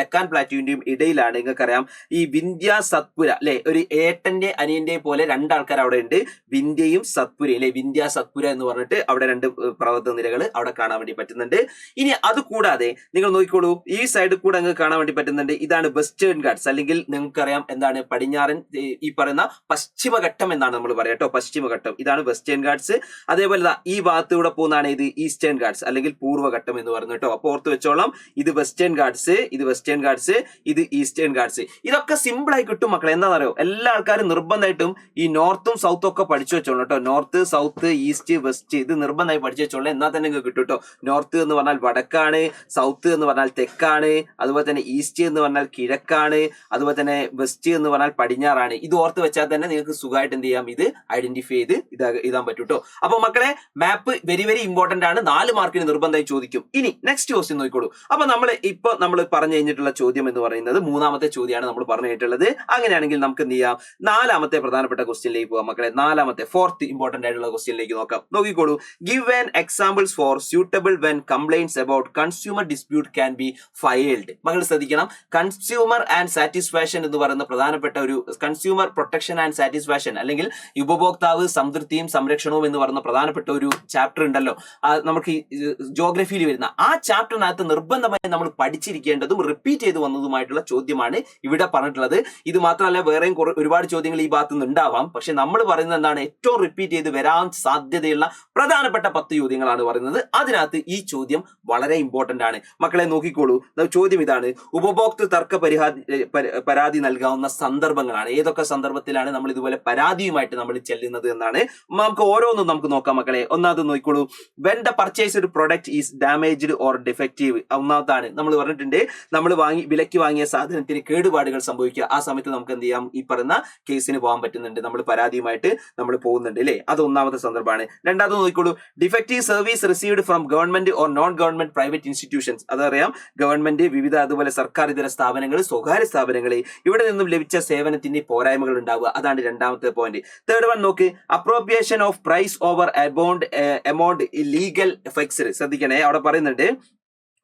ഡെക്കാൻ പ്ലാറ്റ്യൂന്റെയും ഇടയിലാണ് നിങ്ങൾക്കറിയാം ഈ വിന്ധ്യ സത്പുര അല്ലെ? ഒരു ഏട്ടന്റെ അനിയന്റെ പോലെ രണ്ടാൾക്കാർ അവിടെ ഉണ്ട് വിന്ധ്യയും സത്പുരയും അല്ലെ? വിന്ധ്യ സത്പുര എന്ന് പറഞ്ഞിട്ട് അവിടെ രണ്ട് പർവത നിരകൾ അവിടെ കാണാൻ വേണ്ടി പറ്റുന്നുണ്ട്. ഇനി അത് കൂടാതെ നിങ്ങൾ നോക്കിക്കോളൂ. ഈ സൈഡിൽ കൂടെ അങ്ങ് കാണാൻ വേണ്ടി പറ്റുന്നുണ്ട്. ഇതാണ് വെസ്റ്റേൺ ഗാർഡ്സ് അല്ലെങ്കിൽ നിങ്ങൾക്കറിയാം എന്താണ് പടിഞ്ഞാറൻ ഈ പറയുന്ന പശ്ചിമഘട്ടം എന്നാണ് നമ്മൾ പറയാം കേട്ടോ. പശ്ചിമഘട്ടം. ഇതാണ് വെസ്റ്റേൺ ഗാർഡ്സ് അതേപോലെ ഈ ഭാഗത്തൂടെ പോകുന്നതാണ് ഇത് ഈസ്റ്റേൺ ഗാർഡ്സ് അല്ലെങ്കിൽ പൂർവഘട്ടം എന്ന് പറഞ്ഞു കേട്ടോ. അപ്പൊ ഓർത്ത് വെച്ചോളാം. ഇത് വെസ്റ്റേൺ ഗാർഡ്സ് ഇത് വെസ്റ്റേൺ ഗാർഡ്സ് ഇത് ഈസ്റ്റേൺ ഗാർഡ്സ് ഇതൊക്കെ സിമ്പിൾ ആയി കിട്ടും മക്കളെ. എന്താണെന്നറിയോ? എല്ലാ ആൾക്കാരും നിർബന്ധമായിട്ടും ഈ നോർത്തും സൗത്തും ഒക്കെ പഠിച്ചു വെച്ചോളൂ കേട്ടോ. നോർത്ത് സൗത്ത് ഈസ്റ്റ് വെസ്റ്റ് ഇത് നിർബന്ധമായി പഠിച്ചു വെച്ചോളൂ. എന്നാൽ തന്നെ നിങ്ങൾക്ക് കിട്ടും കേട്ടോ. നോർത്ത് എന്ന് പറഞ്ഞാൽ വടക്കാണ് സൗത്ത് എന്ന് പറഞ്ഞാൽ തെക്കാണ് അതുപോലെ തന്നെ ഈസ്റ്റ് എന്ന് പറഞ്ഞാൽ കിഴക്കാണ് അതുപോലെ തന്നെ വെസ്റ്റ് എന്ന് പറഞ്ഞാൽ പടിഞ്ഞാറാണ്. ഇത് ഓർത്ത് വെച്ചാൽ തന്നെ നിങ്ങൾക്ക് സുഖമായിട്ട് എന്ത് ചെയ്യാം? ഇത് ഐഡന്റിഫൈ ചെയ്ത് ഇതാ ഇതാൻ പറ്റും കേട്ടോ. അപ്പൊ മക്കളെ മാപ്പ് വെരി വെരി ഇമ്പോർട്ടന്റ് ആണ്. നാല് മാർക്കിന് നിർബന്ധമായി ചോദിക്കും. ഇനി നെക്സ്റ്റ് ക്വസ്റ്റ്യൻ നോക്കിക്കോളൂ. അപ്പൊ നമ്മൾ ഇപ്പൊ നമ്മൾ പറഞ്ഞു കഴിഞ്ഞിട്ടുള്ള ചോദ്യം എന്ന് പറയുന്നത് മൂന്നാമത്തെ ചോദ്യമാണ് നമ്മൾ പറഞ്ഞു കഴിഞ്ഞിട്ടുള്ളത്. അങ്ങനെയാണെങ്കിൽ നമുക്ക് എന്ത് ചെയ്യാം? നാലാമത്തെ പ്രധാനപ്പെട്ട ക്വസ്റ്റ്യനിലേക്ക് പോകാം മക്കളെ നാലാമത്തെ ഫോർത്ത് ഇമ്പോർട്ടന്റ് ആയിട്ടുള്ള ക്വസ്റ്റ്യനിലേക്ക് നോക്കാം. നോക്കിക്കോളൂ. Give an examples for suitable when complaints about consumer dispute can be filed മകൾ ശ്രദ്ധിക്കണം. കൺസ്യൂമർ ആൻഡ് സാറ്റിസ്ഫാക്ഷൻ എന്ന് പറയുന്ന പ്രധാനപ്പെട്ട ഒരു കൺസ്യൂമർ പ്രൊട്ടക്ഷൻ ആൻഡ് സാറ്റിസ്ഫാക്ഷൻ അല്ലെങ്കിൽ ഉപഭോക്താവ് സംതൃപ്തിയും സംരക്ഷണവും എന്ന് പറയുന്ന പ്രധാനപ്പെട്ട ഒരു ചാപ്റ്റർ ഉണ്ടല്ലോ. നമുക്ക് ജോഗ്രഫിയിൽ വരുന്ന ആ ചാപ്റ്ററിനകത്ത് നിർബന്ധമായി നമ്മൾ പഠിച്ചിരിക്കേണ്ടതും റിപ്പീറ്റ് ചെയ്ത് വന്നതുമായിട്ടുള്ള ചോദ്യമാണ് ഇവിടെ പറഞ്ഞിട്ടുള്ളത്. ഇത് മാത്രമല്ല വേറെയും ഒരുപാട് ചോദ്യങ്ങൾ ഈ ഭാഗത്തുനിന്ന് ഉണ്ടാവാം പക്ഷെ നമ്മൾ പറയുന്നത് എന്താണ്? ഏറ്റവും റിപ്പീറ്റ് ചെയ്ത് വരാൻ സാധ്യതയുള്ള പ്രധാനപ്പെട്ട പത്ത് ചോദ്യങ്ങളാണ് പറയുന്നത്. അതിനകത്ത് ഈ ചോദ്യം വളരെ ഇമ്പോർട്ടന്റ് ആണ്. മക്കളെ നോക്കിക്കോളൂ. ചോദ്യം ഇതാണ്. ഉപഭോക്തൃ തർക്ക പരാതി നൽകാവുന്ന സന്ദർഭങ്ങളാണ്. ഏതൊക്കെ സന്ദർഭത്തിലാണ് നമ്മൾ ഇതുപോലെ പരാതിയുമായിട്ട് നമ്മൾ ചെല്ലുന്നത് എന്നാണ് നമുക്ക് ഓരോന്നും നമുക്ക് നോക്കാം മക്കളെ. ഒന്നാമത് നോക്കിക്കോളൂ. When the purchased product is damaged or defective ഒന്നാമതാണ് നമ്മൾ പറഞ്ഞിട്ടുണ്ട്. നമ്മൾ വാങ്ങി വിലയ്ക്ക് വാങ്ങിയ സാധനത്തിന് കേടുപാടുകൾ സംഭവിക്കുക. ആ സമയത്ത് നമുക്ക് എന്ത് ചെയ്യാം? ഈ പറയുന്ന കേസിന് പോകാൻ പറ്റുന്നുണ്ട്. നമ്മൾ പരാതിയുമായിട്ട് നമ്മൾ പോകുന്നുണ്ട് അല്ലേ അത് ഒന്നാമത്തെ സന്ദർഭമാണ്. രണ്ടാമത് നോക്കിക്കോളൂ. Defective service received from government or non government private institutions അതറിയാം ഗവൺമെന്റ് വിവിധ അതുപോലെ സർക്കാർ ഇതര സ്ഥാപനങ്ങൾ സ്വകാര്യ സ്ഥാപനങ്ങൾ ഇവിടെ നിന്നും ലഭിച്ച സേവനത്തിന്റെ പോരായ്മകൾ ഉണ്ടാവുക. അതാണ് രണ്ടാമത്തെ പോയിന്റ് തേർഡ് വൺ നോക്ക്. Appropriation of price over abound amount legal effects ശ്രദ്ധിക്കണേ. അവിടെ പറയുന്നുണ്ട്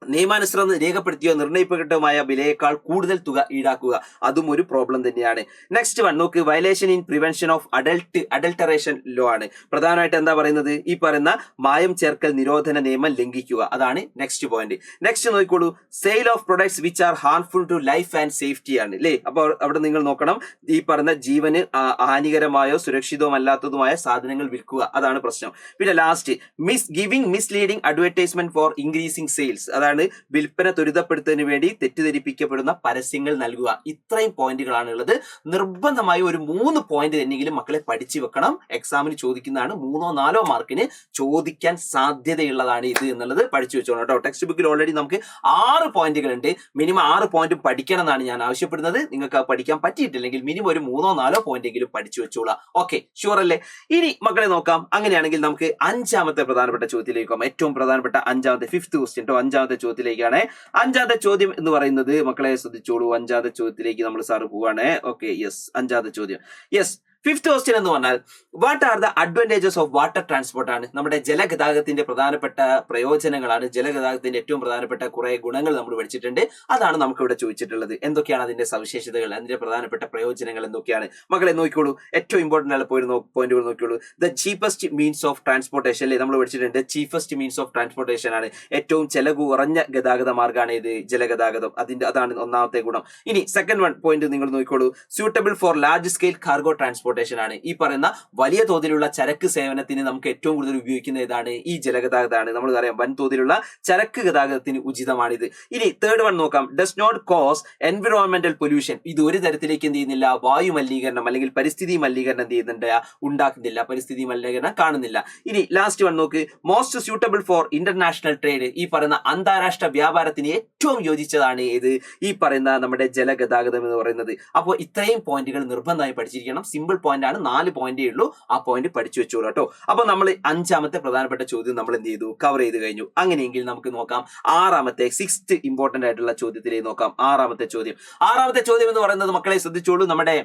നിയമാനുസൃതം രേഖപ്പെടുത്തിയോ നിർണയിക്കപ്പെട്ടതുമായ വിലയേക്കാൾ കൂടുതൽ തുക ഈടാക്കുക അതും ഒരു പ്രോബ്ലം തന്നെയാണ്. നെക്സ്റ്റ് വൺ നോക്ക് violation in prevention of adult adulteration law ആണ്. പ്രധാനമായിട്ട് എന്താ പറയുന്നത്? ഈ പറയുന്ന മായം ചേർക്കൽ നിരോധന നിയമം ലംഘിക്കുക. അതാണ് നെക്സ്റ്റ് പോയിന്റ് നെക്സ്റ്റ് നോക്കിക്കോളൂ. Sale of products which are harmful to life and safety ആണ്. അല്ലേ അപ്പോൾ അവിടെ നിങ്ങൾ നോക്കണം. ഈ പറയുന്ന ജീവന് ഹാനികരമായോ സുരക്ഷിതവുമല്ലാത്തതുമായ സാധനങ്ങൾ വിൽക്കുക. അതാണ് പ്രശ്നം. പിന്നെ last miss giving misleading advertisement for increasing sales അതാണ് എന്താണ് വിൽപ്പന ത്വരിതപ്പെടുത്തുന്നതിന് വേണ്ടി തെറ്റിദ്ധരിപ്പിക്കപ്പെടുന്ന പരസ്യങ്ങൾ നൽകുക. ഇത്രയും പോയിന്റുകളാണ് ഉള്ളത്. നിർബന്ധമായി ഒരു മൂന്ന് പോയിന്റ് തന്നെയെങ്കിലും മക്കളെ പഠിച്ചു വെക്കണം. എക്സാമിന് ചോദിക്കുന്നതാണ് മൂന്നോ നാലോ മാർക്കിന് ചോദിക്കാൻ സാധ്യതയുള്ളതാണ് ഇത് എന്നുള്ളത് പഠിച്ചു വെച്ചോളൂ കേട്ടോ. ടെക്സ്റ്റ് ബുക്കിൽ ഓൾറെഡി നമുക്ക് ആറ് പോയിന്റുകൾ ഉണ്ട് മിനിമം ആറ് പോയിന്റ് പഠിക്കണം എന്നാണ് ഞാൻ ആവശ്യപ്പെടുന്നത്. നിങ്ങൾക്ക് പഠിക്കാൻ പറ്റിയിട്ടില്ലെങ്കിൽ മിനിമം ഒരു മൂന്നോ നാലോ പോയിന്റ് എങ്കിലും പഠിച്ചു വെച്ചോളാം. ഓക്കെ ഷുവർ അല്ലേ? ഇനി മക്കളെ നോക്കാം. അങ്ങനെയാണെങ്കിൽ നമുക്ക് അഞ്ചാമത്തെ പ്രധാനപ്പെട്ട ചോദ്യത്തിലേക്ക് ഏറ്റവും പ്രധാനപ്പെട്ട അഞ്ചാമത്തെ ഫിഫ്ത് ക്വസ്റ്റ്യൻ അഞ്ചാമത്തെ ചോദ്യത്തിലേക്കാണ്. അഞ്ചാമത്തെ ചോദ്യം എന്ന് പറയുന്നത് മക്കളെ ശ്രദ്ധിച്ചോളൂ. അഞ്ചാമത്തെ ചോദ്യത്തിലേക്ക് നമ്മൾ സാറ് പോവാണ്. ഓക്കെ യെസ് അഞ്ചാമത്തെ ചോദ്യം. യെസ് ഫിഫ്ത് ക്വസ്റ്റ്യൻ എന്ന് പറഞ്ഞാൽ what are the advantages of water transport ആണ്? നമ്മുടെ ജലഗതാഗതത്തിന്റെ പ്രധാനപ്പെട്ട പ്രയോജനങ്ങളാണ്. ജലഗതാഗതത്തിന്റെ ഏറ്റവും പ്രധാനപ്പെട്ട കുറെ ഗുണങ്ങൾ നമ്മൾ പഠിച്ചിട്ടുണ്ട്. അതാണ് നമുക്ക് ഇവിടെ ചോദിച്ചിട്ടുള്ളത്. എന്തൊക്കെയാണ് അതിന്റെ സവിശേഷതകൾ അതിന്റെ പ്രധാനപ്പെട്ട പ്രയോജനങ്ങൾ എന്തൊക്കെയാണ്? മക്കളെ നോക്കിക്കോളൂ. ഏറ്റവും ഇമ്പോർട്ടന്റ് ആണ് പോയി പോയിന്റുകൾ നോക്കിക്കോളൂ. The cheapest means of transportation അല്ലേ നമ്മൾ പഠിച്ചിട്ടുണ്ട്. ചീഫസ്റ്റ് മീൻസ് ഓഫ് ട്രാൻസ്പോർട്ടേഷൻ ആണ്. ഏറ്റവും ചെലവ് കുറഞ്ഞ ഗതാഗത മാർഗമാണ് ഇത് ജലഗതാഗതം. അതിന്റെ അതാണ് ഒന്നാമത്തെ ഗുണം. ഇനി സെക്കൻഡ് വൺ പോയിന്റ് നിങ്ങൾ നോക്കിക്കോളൂ. Suitable for large scale cargo transportation ആണ്. ഈ പറയുന്ന വലിയ തോതിലുള്ള ചരക്ക് സേവനത്തിന് നമുക്ക് ഏറ്റവും കൂടുതൽ ഉപയോഗിക്കുന്ന ഏതാണ്? ഈ ജലഗതാഗതമാണ്. നമ്മൾ പറയാം വൻതോതിലുള്ള ചരക്ക് ഗതാഗതത്തിന് ഉചിതമാണിത്. ഇനി തേർഡ് വൺ നോക്കാം. Does not cause environmental pollution ഇത് ഒരു തരത്തിലേക്ക് എന്ത് ചെയ്യുന്നില്ല? വായു മലിനീകരണം അല്ലെങ്കിൽ പരിസ്ഥിതി മലിനീകരണം എന്ത് ചെയ്യുന്നുണ്ട്? ഉണ്ടാക്കുന്നില്ല. പരിസ്ഥിതി മലിനീകരണം കാണുന്നില്ല. ഇനി ലാസ്റ്റ് വൺ നോക്ക്. Most suitable for international trade ഈ പറയുന്ന അന്താരാഷ്ട്ര വ്യാപാരത്തിന് ഏറ്റവും യോജിച്ചതാണ് ഏത്? ഈ പറയുന്ന നമ്മുടെ ജലഗതാഗതം എന്ന് പറയുന്നത്. അപ്പോൾ ഇത്രയും പോയിന്റുകൾ നിർബന്ധമായി പഠിച്ചിരിക്കണം. സിമ്പിൾ പോയിന്റ് ആണ്. നാല് പോയിന്റേ ഉള്ളൂ. ആ പോയിന്റ് പഠിച്ചു വെച്ചോളൂ കേട്ടോ. അപ്പൊ നമ്മൾ അഞ്ചാമത്തെ പ്രധാനപ്പെട്ട ചോദ്യം നമ്മൾ എന്ത് ചെയ്തു? കവർ ചെയ്ത് കഴിഞ്ഞു. അങ്ങനെയെങ്കിൽ നമുക്ക് നോക്കാം. ആറാമത്തെ സിക്സ്ത് ഇമ്പോർട്ടന്റ് ആയിട്ടുള്ള ചോദ്യത്തിലേക്ക് നോക്കാം. ആറാമത്തെ ചോദ്യം. ആറാമത്തെ ചോദ്യം എന്ന് പറയുന്നത് മക്കളെ ശ്രദ്ധിച്ചോളൂ. നമ്മുടെ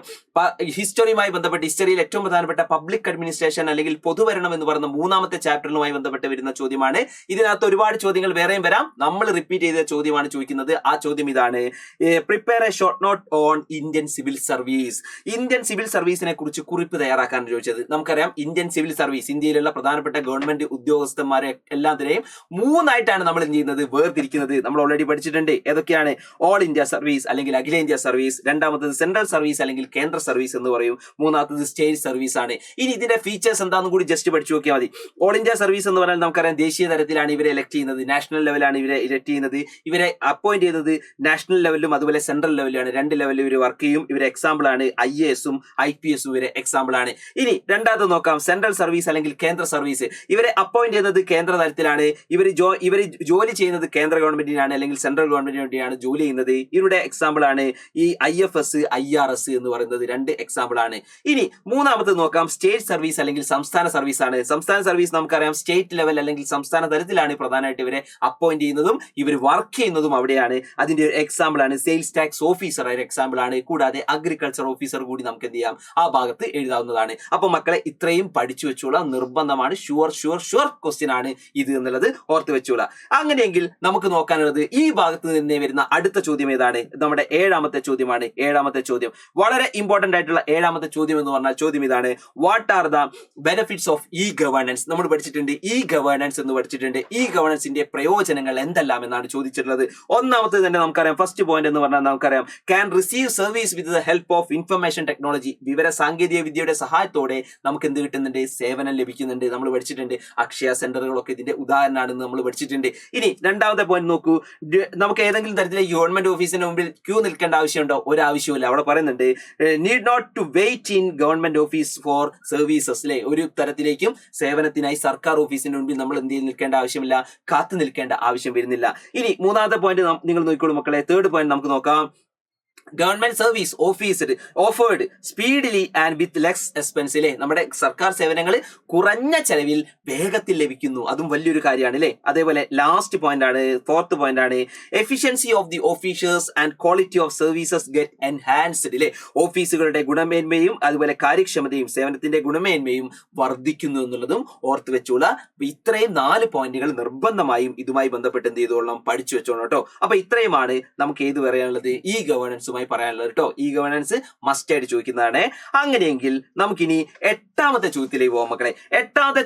ഹിസ്റ്ററിയുമായി ബന്ധപ്പെട്ട് ഹിസ്റ്ററിയിൽ ഏറ്റവും പ്രധാനപ്പെട്ട പബ്ലിക് അഡ്മിനിസ്ട്രേഷൻ അല്ലെങ്കിൽ പൊതുഭരണം എന്ന് പറയുന്ന മൂന്നാമത്തെ ചാപ്റ്ററിലുമായി ബന്ധപ്പെട്ട് വരുന്ന ചോദ്യമാണ്. ഇതിനകത്ത് ഒരുപാട് ചോദ്യങ്ങൾ വേറെയും വരാം. നമ്മൾ റിപ്പീറ്റ് ചെയ്ത ചോദ്യമാണ് ചോദിക്കുന്നത്. ആ ചോദ്യം ഇതാണ്. Prepare a short note on Indian civil service Indian civil സർവീസിനെ കുറിച്ച് കുറിപ്പ് തയ്യാറാക്കാൻ ചോദിച്ചത്. നമുക്കറിയാം ഇന്ത്യൻ സിവിൽ സർവീസ് ഇന്ത്യയിലുള്ള പ്രധാനപ്പെട്ട ഗവൺമെന്റ് ഉദ്യോഗസ്ഥന്മാരെ എല്ലാത്തിനെയും മൂന്നായിട്ടാണ് നമ്മൾ എന്ത് ചെയ്യുന്നത്? വേർതിരിക്കുന്നത്. നമ്മൾ ഓൾറെഡി പഠിച്ചിട്ടുണ്ട്. ഏതൊക്കെയാണ്? ഓൾ ഇന്ത്യ സർവീസ് അല്ലെങ്കിൽ അഖിലേന്ത്യാ സർവീസ് രണ്ടാമത്തത് സെൻട്രൽ സർവീസ് അല്ലെങ്കിൽ കേന്ദ്ര സർവീസ് എന്ന് പറയും. മൂന്നാമത്തത് സ്റ്റേറ്റ് സർവീസ് ആണ്. ഇനി ഇതിന്റെ ഫീച്ചേഴ്സ് എന്താണെന്ന് കൂടി ജസ്റ്റ് പഠിച്ചു നോക്കിയാൽ മതി. ഓൾ ഇന്ത്യ സർവീസ് എന്ന് പറഞ്ഞാൽ നമുക്കറിയാം ദേശീയ തലത്തിലാണ് ഇവരെ എലക്ട് ചെയ്യുന്നത്. നാഷണൽ ലെവലാണ് ഇവരെ ഇലക്ട് ചെയ്യുന്നത്. ഇവരെ അപ്പോയിന്റ് ചെയ്യുന്നത് നാഷണൽ ലെവലിലും അതുപോലെ സെൻട്രൽ ലെവലിലാണ് രണ്ട് ലെവലിൽ ഇവർ വർക്ക് ചെയ്യും. ഇവരെ എക്സാമ്പിൾ ആണ് ഐ എ എസും ഐ പി എസും ഇവരെ എക്സാമ്പിൾ ആണ്. ഇനി രണ്ടാമത് നോക്കാം. സെൻട്രൽ സർവീസ് അല്ലെങ്കിൽ കേന്ദ്ര സർവീസ് ഇവരെ അപ്പോയിന്റ് ചെയ്യുന്നത് കേന്ദ്ര തലത്തിലാണ്. ഇവർ ജോ ഇവർ ജോലി ചെയ്യുന്നത് കേന്ദ്ര ഗവൺമെന്റിനാണ് അല്ലെങ്കിൽ സെൻട്രൽ ഗവൺമെന്റിന് വേണ്ടിയാണ് ജോലി ചെയ്യുന്നത്. ഇവരുടെ എക്സാമ്പിൾ ആണ് ഈ I F S I R S എന്ന് പറയുന്നത് രണ്ട് എക്സാമ്പിൾ ആണ്. ഇനി മൂന്നാമത് നോക്കാം. സ്റ്റേറ്റ് സർവീസ് അല്ലെങ്കിൽ സംസ്ഥാന സർവീസ് ആണ്. സംസ്ഥാന സർവീസ് നമുക്കറിയാം. സ്റ്റേറ്റ് ലെവൽ അല്ലെങ്കിൽ സംസ്ഥാന തലത്തിലാണ് പ്രധാനമായിട്ട് ഇവരെ അപ്പോയിന്റ് ചെയ്യുന്നതും ഇവർ വർക്ക് ചെയ്യുന്നതും അവിടെയാണ്. അതിന്റെ ഒരു എക്സാമ്പിൾ ആണ്. സെയിൽസ് ടാക്സ് ഓഫീസർ ഒരു എക്സാമ്പിൾ ആണ്. കൂടാതെ അഗ്രികൾച്ചർ ഓഫീസർ കൂടി നമുക്ക് എന്ത് ചെയ്യാം? ആ ഭാഗത്ത് എഴുതാവുന്നതാണ്. അപ്പൊ മക്കളെ ഇത്രയും പഠിച്ചു വെച്ചോളാം. നിർബന്ധമാണ്. ഷുവർ ഷുവർ ഷുവർ ക്വസ്റ്റ്യൻ ആണ് ഇത് എന്നുള്ളത് ഓർത്ത് വെച്ചോളാം. അങ്ങനെയെങ്കിൽ നമുക്ക് നോക്കാനുള്ളത് ഈ ഭാഗത്ത് നിന്ന് വരുന്ന അടുത്ത ചോദ്യം ഏതാണ്? നമ്മുടെ ഏഴാമത്തെ ചോദ്യമാണ്. ഏഴാമത്തെ ചോദ്യം. വളരെ ഇമ്പോർട്ടന്റ് ആയിട്ടുള്ള ഏഴാമത്തെ ചോദ്യം എന്ന് പറഞ്ഞാൽ ചോദ്യം ഇതാണ്. What are the benefits of e governance നമ്മൾ പഠിച്ചിട്ടുണ്ട് ഇ ഗവേണൻസ് എന്ന് പഠിച്ചിട്ടുണ്ട്. ഇ ഗവേണൻസിന്റെ പ്രയോജനങ്ങൾ എന്തെല്ലാം എന്നാണ് ചോദിച്ചിട്ടുള്ളത്. ഒന്നാമത്തെ തന്നെ നമുക്കറിയാം. ഫസ്റ്റ് പോയിന്റ് എന്ന് പറഞ്ഞാൽ നമുക്കറിയാം. Can receive service with the help of information technology വിവര വിദ്യയുടെ സഹായത്തോടെ നമുക്ക് എന്ത് കിട്ടുന്നുണ്ട്? സേവനം ലഭിക്കുന്നുണ്ട്. നമ്മൾ പഠിച്ചിട്ടുണ്ട് അക്ഷയ സെന്ററുകളൊക്കെ ഇതിന്റെ ഉദാഹരണമാണെന്ന് നമ്മൾ പഠിച്ചിട്ടുണ്ട്. ഇനി രണ്ടാമത്തെ പോയിന്റ് നോക്കൂ. നമുക്ക് ഏതെങ്കിലും തരത്തിലെ ഗവൺമെന്റ് ഓഫീസിന്റെ മുമ്പിൽ ക്യൂ നിൽക്കേണ്ട ആവശ്യമുണ്ടോ? ഒരു ആവശ്യമില്ല അവിടെ പറയുന്നുണ്ട് need not to wait in government office for services അല്ലെ ഒരു തരത്തിലേക്കും സേവനത്തിനായി സർക്കാർ ഓഫീസിന്റെ മുമ്പിൽ നമ്മൾ എന്ത് നിൽക്കേണ്ട ആവശ്യമില്ല. കാത്തു നിൽക്കേണ്ട ആവശ്യം വരുന്നില്ല. ഇനി മൂന്നാമത്തെ പോയിന്റ് നിങ്ങൾ നോക്കിക്കോളൂ മക്കളെ. തേർഡ് പോയിന്റ് നമുക്ക് നോക്കാം. Government service officed offered speedily and with less expense അല്ലേ നമ്മുടെ സർക്കാർ സേവനങ്ങൾ കുറഞ്ഞ ചെലവിൽ വേഗത്തിൽ ലഭിക്കുന്നു. അതും വലിയൊരു കാര്യമാണ് അല്ലേ അതേപോലെ ലാസ്റ്റ് പോയിന്റ് ആണ് ഫോർത്ത് പോയിന്റ് ആണ്. Efficiency of the officers and quality of services get enhanced അല്ലേ ഓഫീസുകളുടെ ഗുണമേന്മയും അതുപോലെ കാര്യക്ഷമതയും സേവനത്തിന്റെ ഗുണമേന്മയും വർദ്ധിക്കുന്നു എന്നുള്ളതും ഓർത്ത് വെച്ചോളാം. ഇത്രയും നാല് പോയിന്റുകൾ നിർബന്ധമായും ഇതുമായി ബന്ധപ്പെട്ട് എന്ത് ചെയ്തോളണം? പഠിച്ചു വെച്ചോളണം കേട്ടോ. അപ്പൊ ഇത്രയുമാണ് നമുക്ക് ഏത് പറയാനുള്ളത് ഈ ഗവേണൻസ് ഗവേണൻസുമായി പറയാനുള്ളത് കേട്ടോ. ഈ ഗവേണൻസ് മസ്റ്റ് ആയിട്ട് ചോദിക്കുന്നതാണ്. അങ്ങനെയെങ്കിൽ നമുക്കിനി എട്ടാമത്തെ ചോദ്യത്തിലേക്ക് പോകാം മക്കളെ. എട്ടാമത്തെ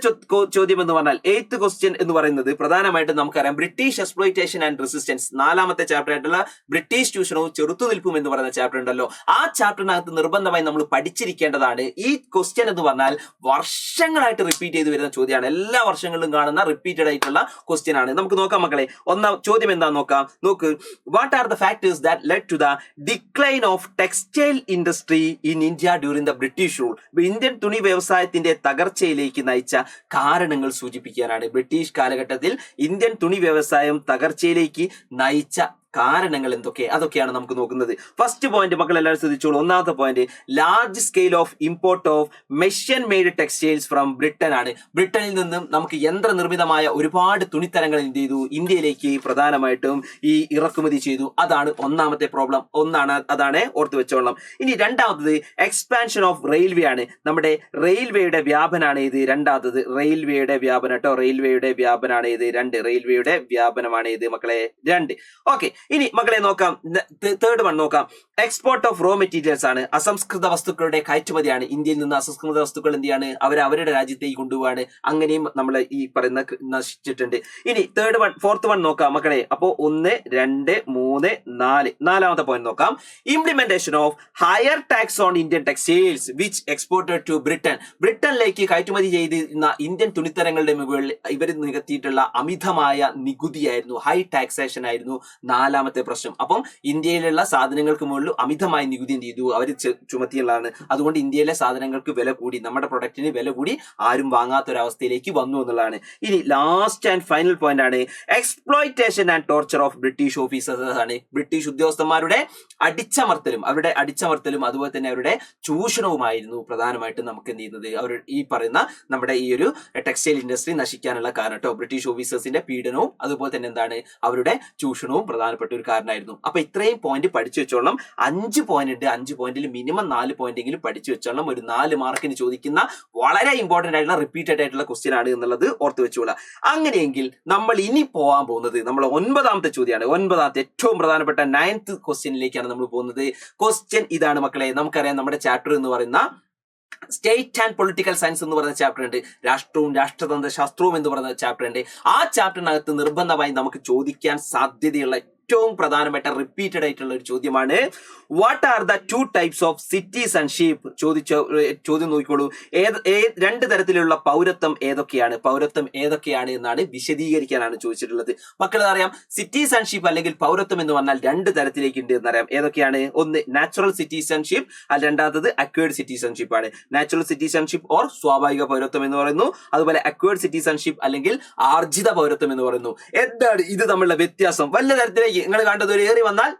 ചോദ്യം എന്ന് പറഞ്ഞാൽ എയ്ത്ത് ക്വസ്റ്റ്യൻ എന്ന് പറയുന്നത് പ്രധാനമായിട്ടും നമുക്കറിയാം ബ്രിട്ടീഷ് എക്സ്പ്ലോയിറ്റേഷൻ ആൻഡ് റെസിസ്റ്റൻസ് നാലാമത്തെ ചാപ്റ്റർ ആയിട്ടുള്ള ബ്രിട്ടീഷ് ചൂഷണവും ചെറുത്തുനിൽപ്പും എന്ന് പറയുന്ന ചാപ്റ്റർ ഉണ്ടല്ലോ. ആ ചാപ്റ്ററിനകത്ത് നിർബന്ധമായി നമ്മൾ പഠിച്ചിരിക്കേണ്ടതാണ് ഈ ക്വസ്റ്റ്യൻ എന്ന് പറഞ്ഞാൽ വർഷങ്ങളായിട്ട് റിപ്പീറ്റ് ചെയ്ത് വരുന്ന ചോദ്യമാണ്. എല്ലാ വർഷങ്ങളിലും കാണുന്ന റിപ്പീറ്റഡ് ആയിട്ടുള്ള ക്വസ്റ്റ്യൻ ആണ്. നമുക്ക് നോക്കാം മക്കളെ. ഒന്നാം ചോദ്യം എന്താ നോക്കാം. നോക്ക്. What are the factors that led to the decline of textile industry in India during the British rule Indian തുണി വ്യവസായത്തിന്റെ തകർച്ചയിലേക്ക് നയിച്ച കാരണങ്ങൾ സൂചിപ്പിക്കാനാണ്. ബ്രിട്ടീഷ് കാലഘട്ടത്തിൽ ഇന്ത്യൻ തുണി വ്യവസായം തകർച്ചയിലേക്ക് നയിച്ച കാരണങ്ങൾ എന്തൊക്കെ? അതൊക്കെയാണ് നമുക്ക് നോക്കുന്നത്. ഫസ്റ്റ് പോയിന്റ് മക്കൾ എല്ലാവരും ശ്രദ്ധിച്ചോളൂ. ഒന്നാമത്തെ point large scale of import of machine made textiles from Britain ആണ്. ബ്രിട്ടനിൽ നിന്നും നമുക്ക് യന്ത്ര നിർമ്മിതമായ ഒരുപാട് തുണിത്തരങ്ങൾ എന്ത് ചെയ്തു? ഇന്ത്യയിലേക്ക് പ്രധാനമായിട്ടും ഈ ഇറക്കുമതി ചെയ്തു. അതാണ് ഒന്നാമത്തെ പ്രോബ്ലം ഒന്നാണ് അതാണ് ഓർത്ത് വെച്ചോളണം. ഇനി രണ്ടാമത്തത് എക്സ്പാൻഷൻ ഓഫ് റെയിൽവേ ആണ്. നമ്മുടെ റെയിൽവേയുടെ വ്യാപനാണ് ഇത് രണ്ടാമത്തത് റെയിൽവേയുടെ വ്യാപനം കേട്ടോ. റെയിൽവേയുടെ വ്യാപനാണ് ഇത് രണ്ട്. റെയിൽവേയുടെ വ്യാപനമാണ് ഇത് മക്കളെ? രണ്ട്. ഓക്കെ ഇനി മക്കളെ നോക്കാം. തേർഡ് വൺ നോക്കാം. എക്സ്പോർട്ട് ഓഫ് റോ മെറ്റീരിയൽസ് ആണ്. അസംസ്കൃത വസ്തുക്കളുടെ കയറ്റുമതിയാണ്. ഇന്ത്യയിൽ നിന്ന് അസംസ്കൃത വസ്തുക്കൾ എന്ത് ചെയ്യാണ്? അവർ അവരുടെ രാജ്യത്തേക്ക് കൊണ്ടുപോവാണ്. അങ്ങനെയും നമ്മൾ ഈ പറയുന്ന നശിച്ചിട്ടുണ്ട്. ഇനി തേർഡ് വൺ ഫോർത്ത് വൺ നോക്കാം മക്കളെ. അപ്പോൾ ഒന്ന് രണ്ട് മൂന്ന് നാല്. നാലാമത്തെ പോയിന്റ് നോക്കാം. Implementation of higher tax on Indian textiles which exported to Britain ബ്രിട്ടനിലേക്ക് കയറ്റുമതി ചെയ്തിരുന്ന ഇന്ത്യൻ തുണിത്തരങ്ങളുടെ മുകളിൽ ഇവർ നികത്തിയിട്ടുള്ള അമിതമായ നികുതിയായിരുന്നു. ഹൈ ടാക്സേഷൻ ആയിരുന്നു. നാലാമത്തെ പ്രശ്നം. അപ്പം ഇന്ത്യയിലുള്ള സാധനങ്ങൾക്ക് മുകളിൽ അമിതമായി നികുതി എന്ത് ചെയ്തു അവർ ചുമത്തിയുള്ളതാണ്. അതുകൊണ്ട് ഇന്ത്യയിലെ സാധനങ്ങൾക്ക് വില കൂടി നമ്മുടെ പ്രൊഡക്റ്റിന് വില കൂടി ആരും വാങ്ങാത്ത ഒരു അവസ്ഥയിലേക്ക് വന്നു എന്നുള്ളതാണ്. ഇനി ലാസ്റ്റ് ആൻഡ് ഫൈനൽ പോയിന്റ് ആണ്. Exploitation and torture of British officers ആണ്. ബ്രിട്ടീഷ് ഉദ്യോഗസ്ഥന്മാരുടെ അടിച്ചമർത്തലും അവരുടെ അടിച്ചമർത്തലും അതുപോലെ തന്നെ അവരുടെ ചൂഷണവുമായിരുന്നു പ്രധാനമായിട്ടും നമുക്ക് എന്ത് ചെയ്യുന്നത്? അവർ ഈ പറയുന്ന നമ്മുടെ ഈ ഒരു ടെക്സ്റ്റൈൽ ഇൻഡസ്ട്രി നശിക്കാനുള്ള കാരണം കേട്ടോ ബ്രിട്ടീഷ് ഓഫീസേഴ്സിന്റെ പീഡനവും അതുപോലെ തന്നെ എന്താണ്? അവരുടെ ചൂഷണവും പ്രധാനപ്പെട്ട ഒരു കാരണമായിരുന്നു അപ്പൊ ഇത്രയും പോയിന്റ് പഠിച്ചു വെച്ചോളണം. അഞ്ച് പോയിന്റ് ഉണ്ട്. അഞ്ച് പോയിന്റിൽ മിനിമം നാല് പോയിന്റ് എങ്കിലും പഠിച്ചു വെച്ചോളണം. ഒരു നാല് മാർക്കിന് ചോദിക്കുന്ന വളരെ ഇമ്പോർട്ടന്റ് ആയിട്ടുള്ള റിപ്പീറ്റഡ് ആയിട്ടുള്ള ക്വസ്റ്റ്യൻ ആണ് എന്നുള്ളത് ഓർത്ത് വെച്ചോളാം. അങ്ങനെയെങ്കിൽ നമ്മൾ ഇനി പോകാൻ പോകുന്നത് നമ്മൾ ഒൻപതാമത്തെ ചോദ്യമാണ്. ഒൻപതാമത്തെ ഏറ്റവും പ്രധാനപ്പെട്ട നയൻത്ത് ക്വസ്റ്റ്യനിലേക്കാണ് നമ്മൾ പോകുന്നത്. ക്വസ്റ്റ്യൻ ഇതാണ് മക്കളെ. നമുക്കറിയാം നമ്മുടെ ചാപ്റ്റർ എന്ന് പറയുന്ന സ്റ്റേറ്റ് ആൻഡ് പൊളിറ്റിക്കൽ സയൻസ് എന്ന് പറയുന്ന ചാപ്റ്റർ ഉണ്ട്. രാഷ്ട്രവും രാഷ്ട്രതന്ത്ര ശാസ്ത്രവും എന്ന് പറയുന്ന ചാപ്റ്റർ ഉണ്ട്. ആ ചാപ്റ്ററിനകത്ത് നിർബന്ധമായി നമുക്ക് ചോദിക്കാൻ സാധ്യതയുള്ള ഏറ്റവും പ്രധാനപ്പെട്ട റിപ്പീറ്റഡ് ആയിട്ടുള്ള ഒരു ചോദ്യമാണ്. What are the two types of citizenship ചോദിച്ച ചോദ്യം നോക്കിക്കോളൂ. ഏത് രണ്ട് തരത്തിലുള്ള പൗരത്വം ഏതൊക്കെയാണ്? പൗരത്വം ഏതൊക്കെയാണ് എന്നാണ് വിശദീകരിക്കാനാണ് ചോദിച്ചിട്ടുള്ളത്. മക്കൾ അറിയാം സിറ്റീസ് ആൻഡ് ഷീപ്പ് അല്ലെങ്കിൽ പൗരത്വം എന്ന് പറഞ്ഞാൽ രണ്ട് തരത്തിലേക്ക് ഉണ്ട് എന്നറിയാം. ഏതൊക്കെയാണ്? ഒന്ന് നാച്ചുറൽ സിറ്റിസൺഷിപ്പ് അല്ല രണ്ടാമത്തത് അക്വേർഡ് സിറ്റിസൺഷിപ്പ് ആണ്. നാച്ചുറൽ സിറ്റിസൺഷിപ്പ് ഓർ സ്വാഭാവിക പൗരത്വം എന്ന് പറയുന്നു. അതുപോലെ അക്വേർഡ് സിറ്റിസൺഷിപ്പ് അല്ലെങ്കിൽ ആർജിത പൗരത്വം എന്ന് പറയുന്നു. എന്താണ് ഇത് തമ്മിലുള്ള വ്യത്യാസം? വല്ല തരത്തിലേക്ക് നിങ്ങൾ കണ്ടത് ഒരു ഏറി വന്നാൽ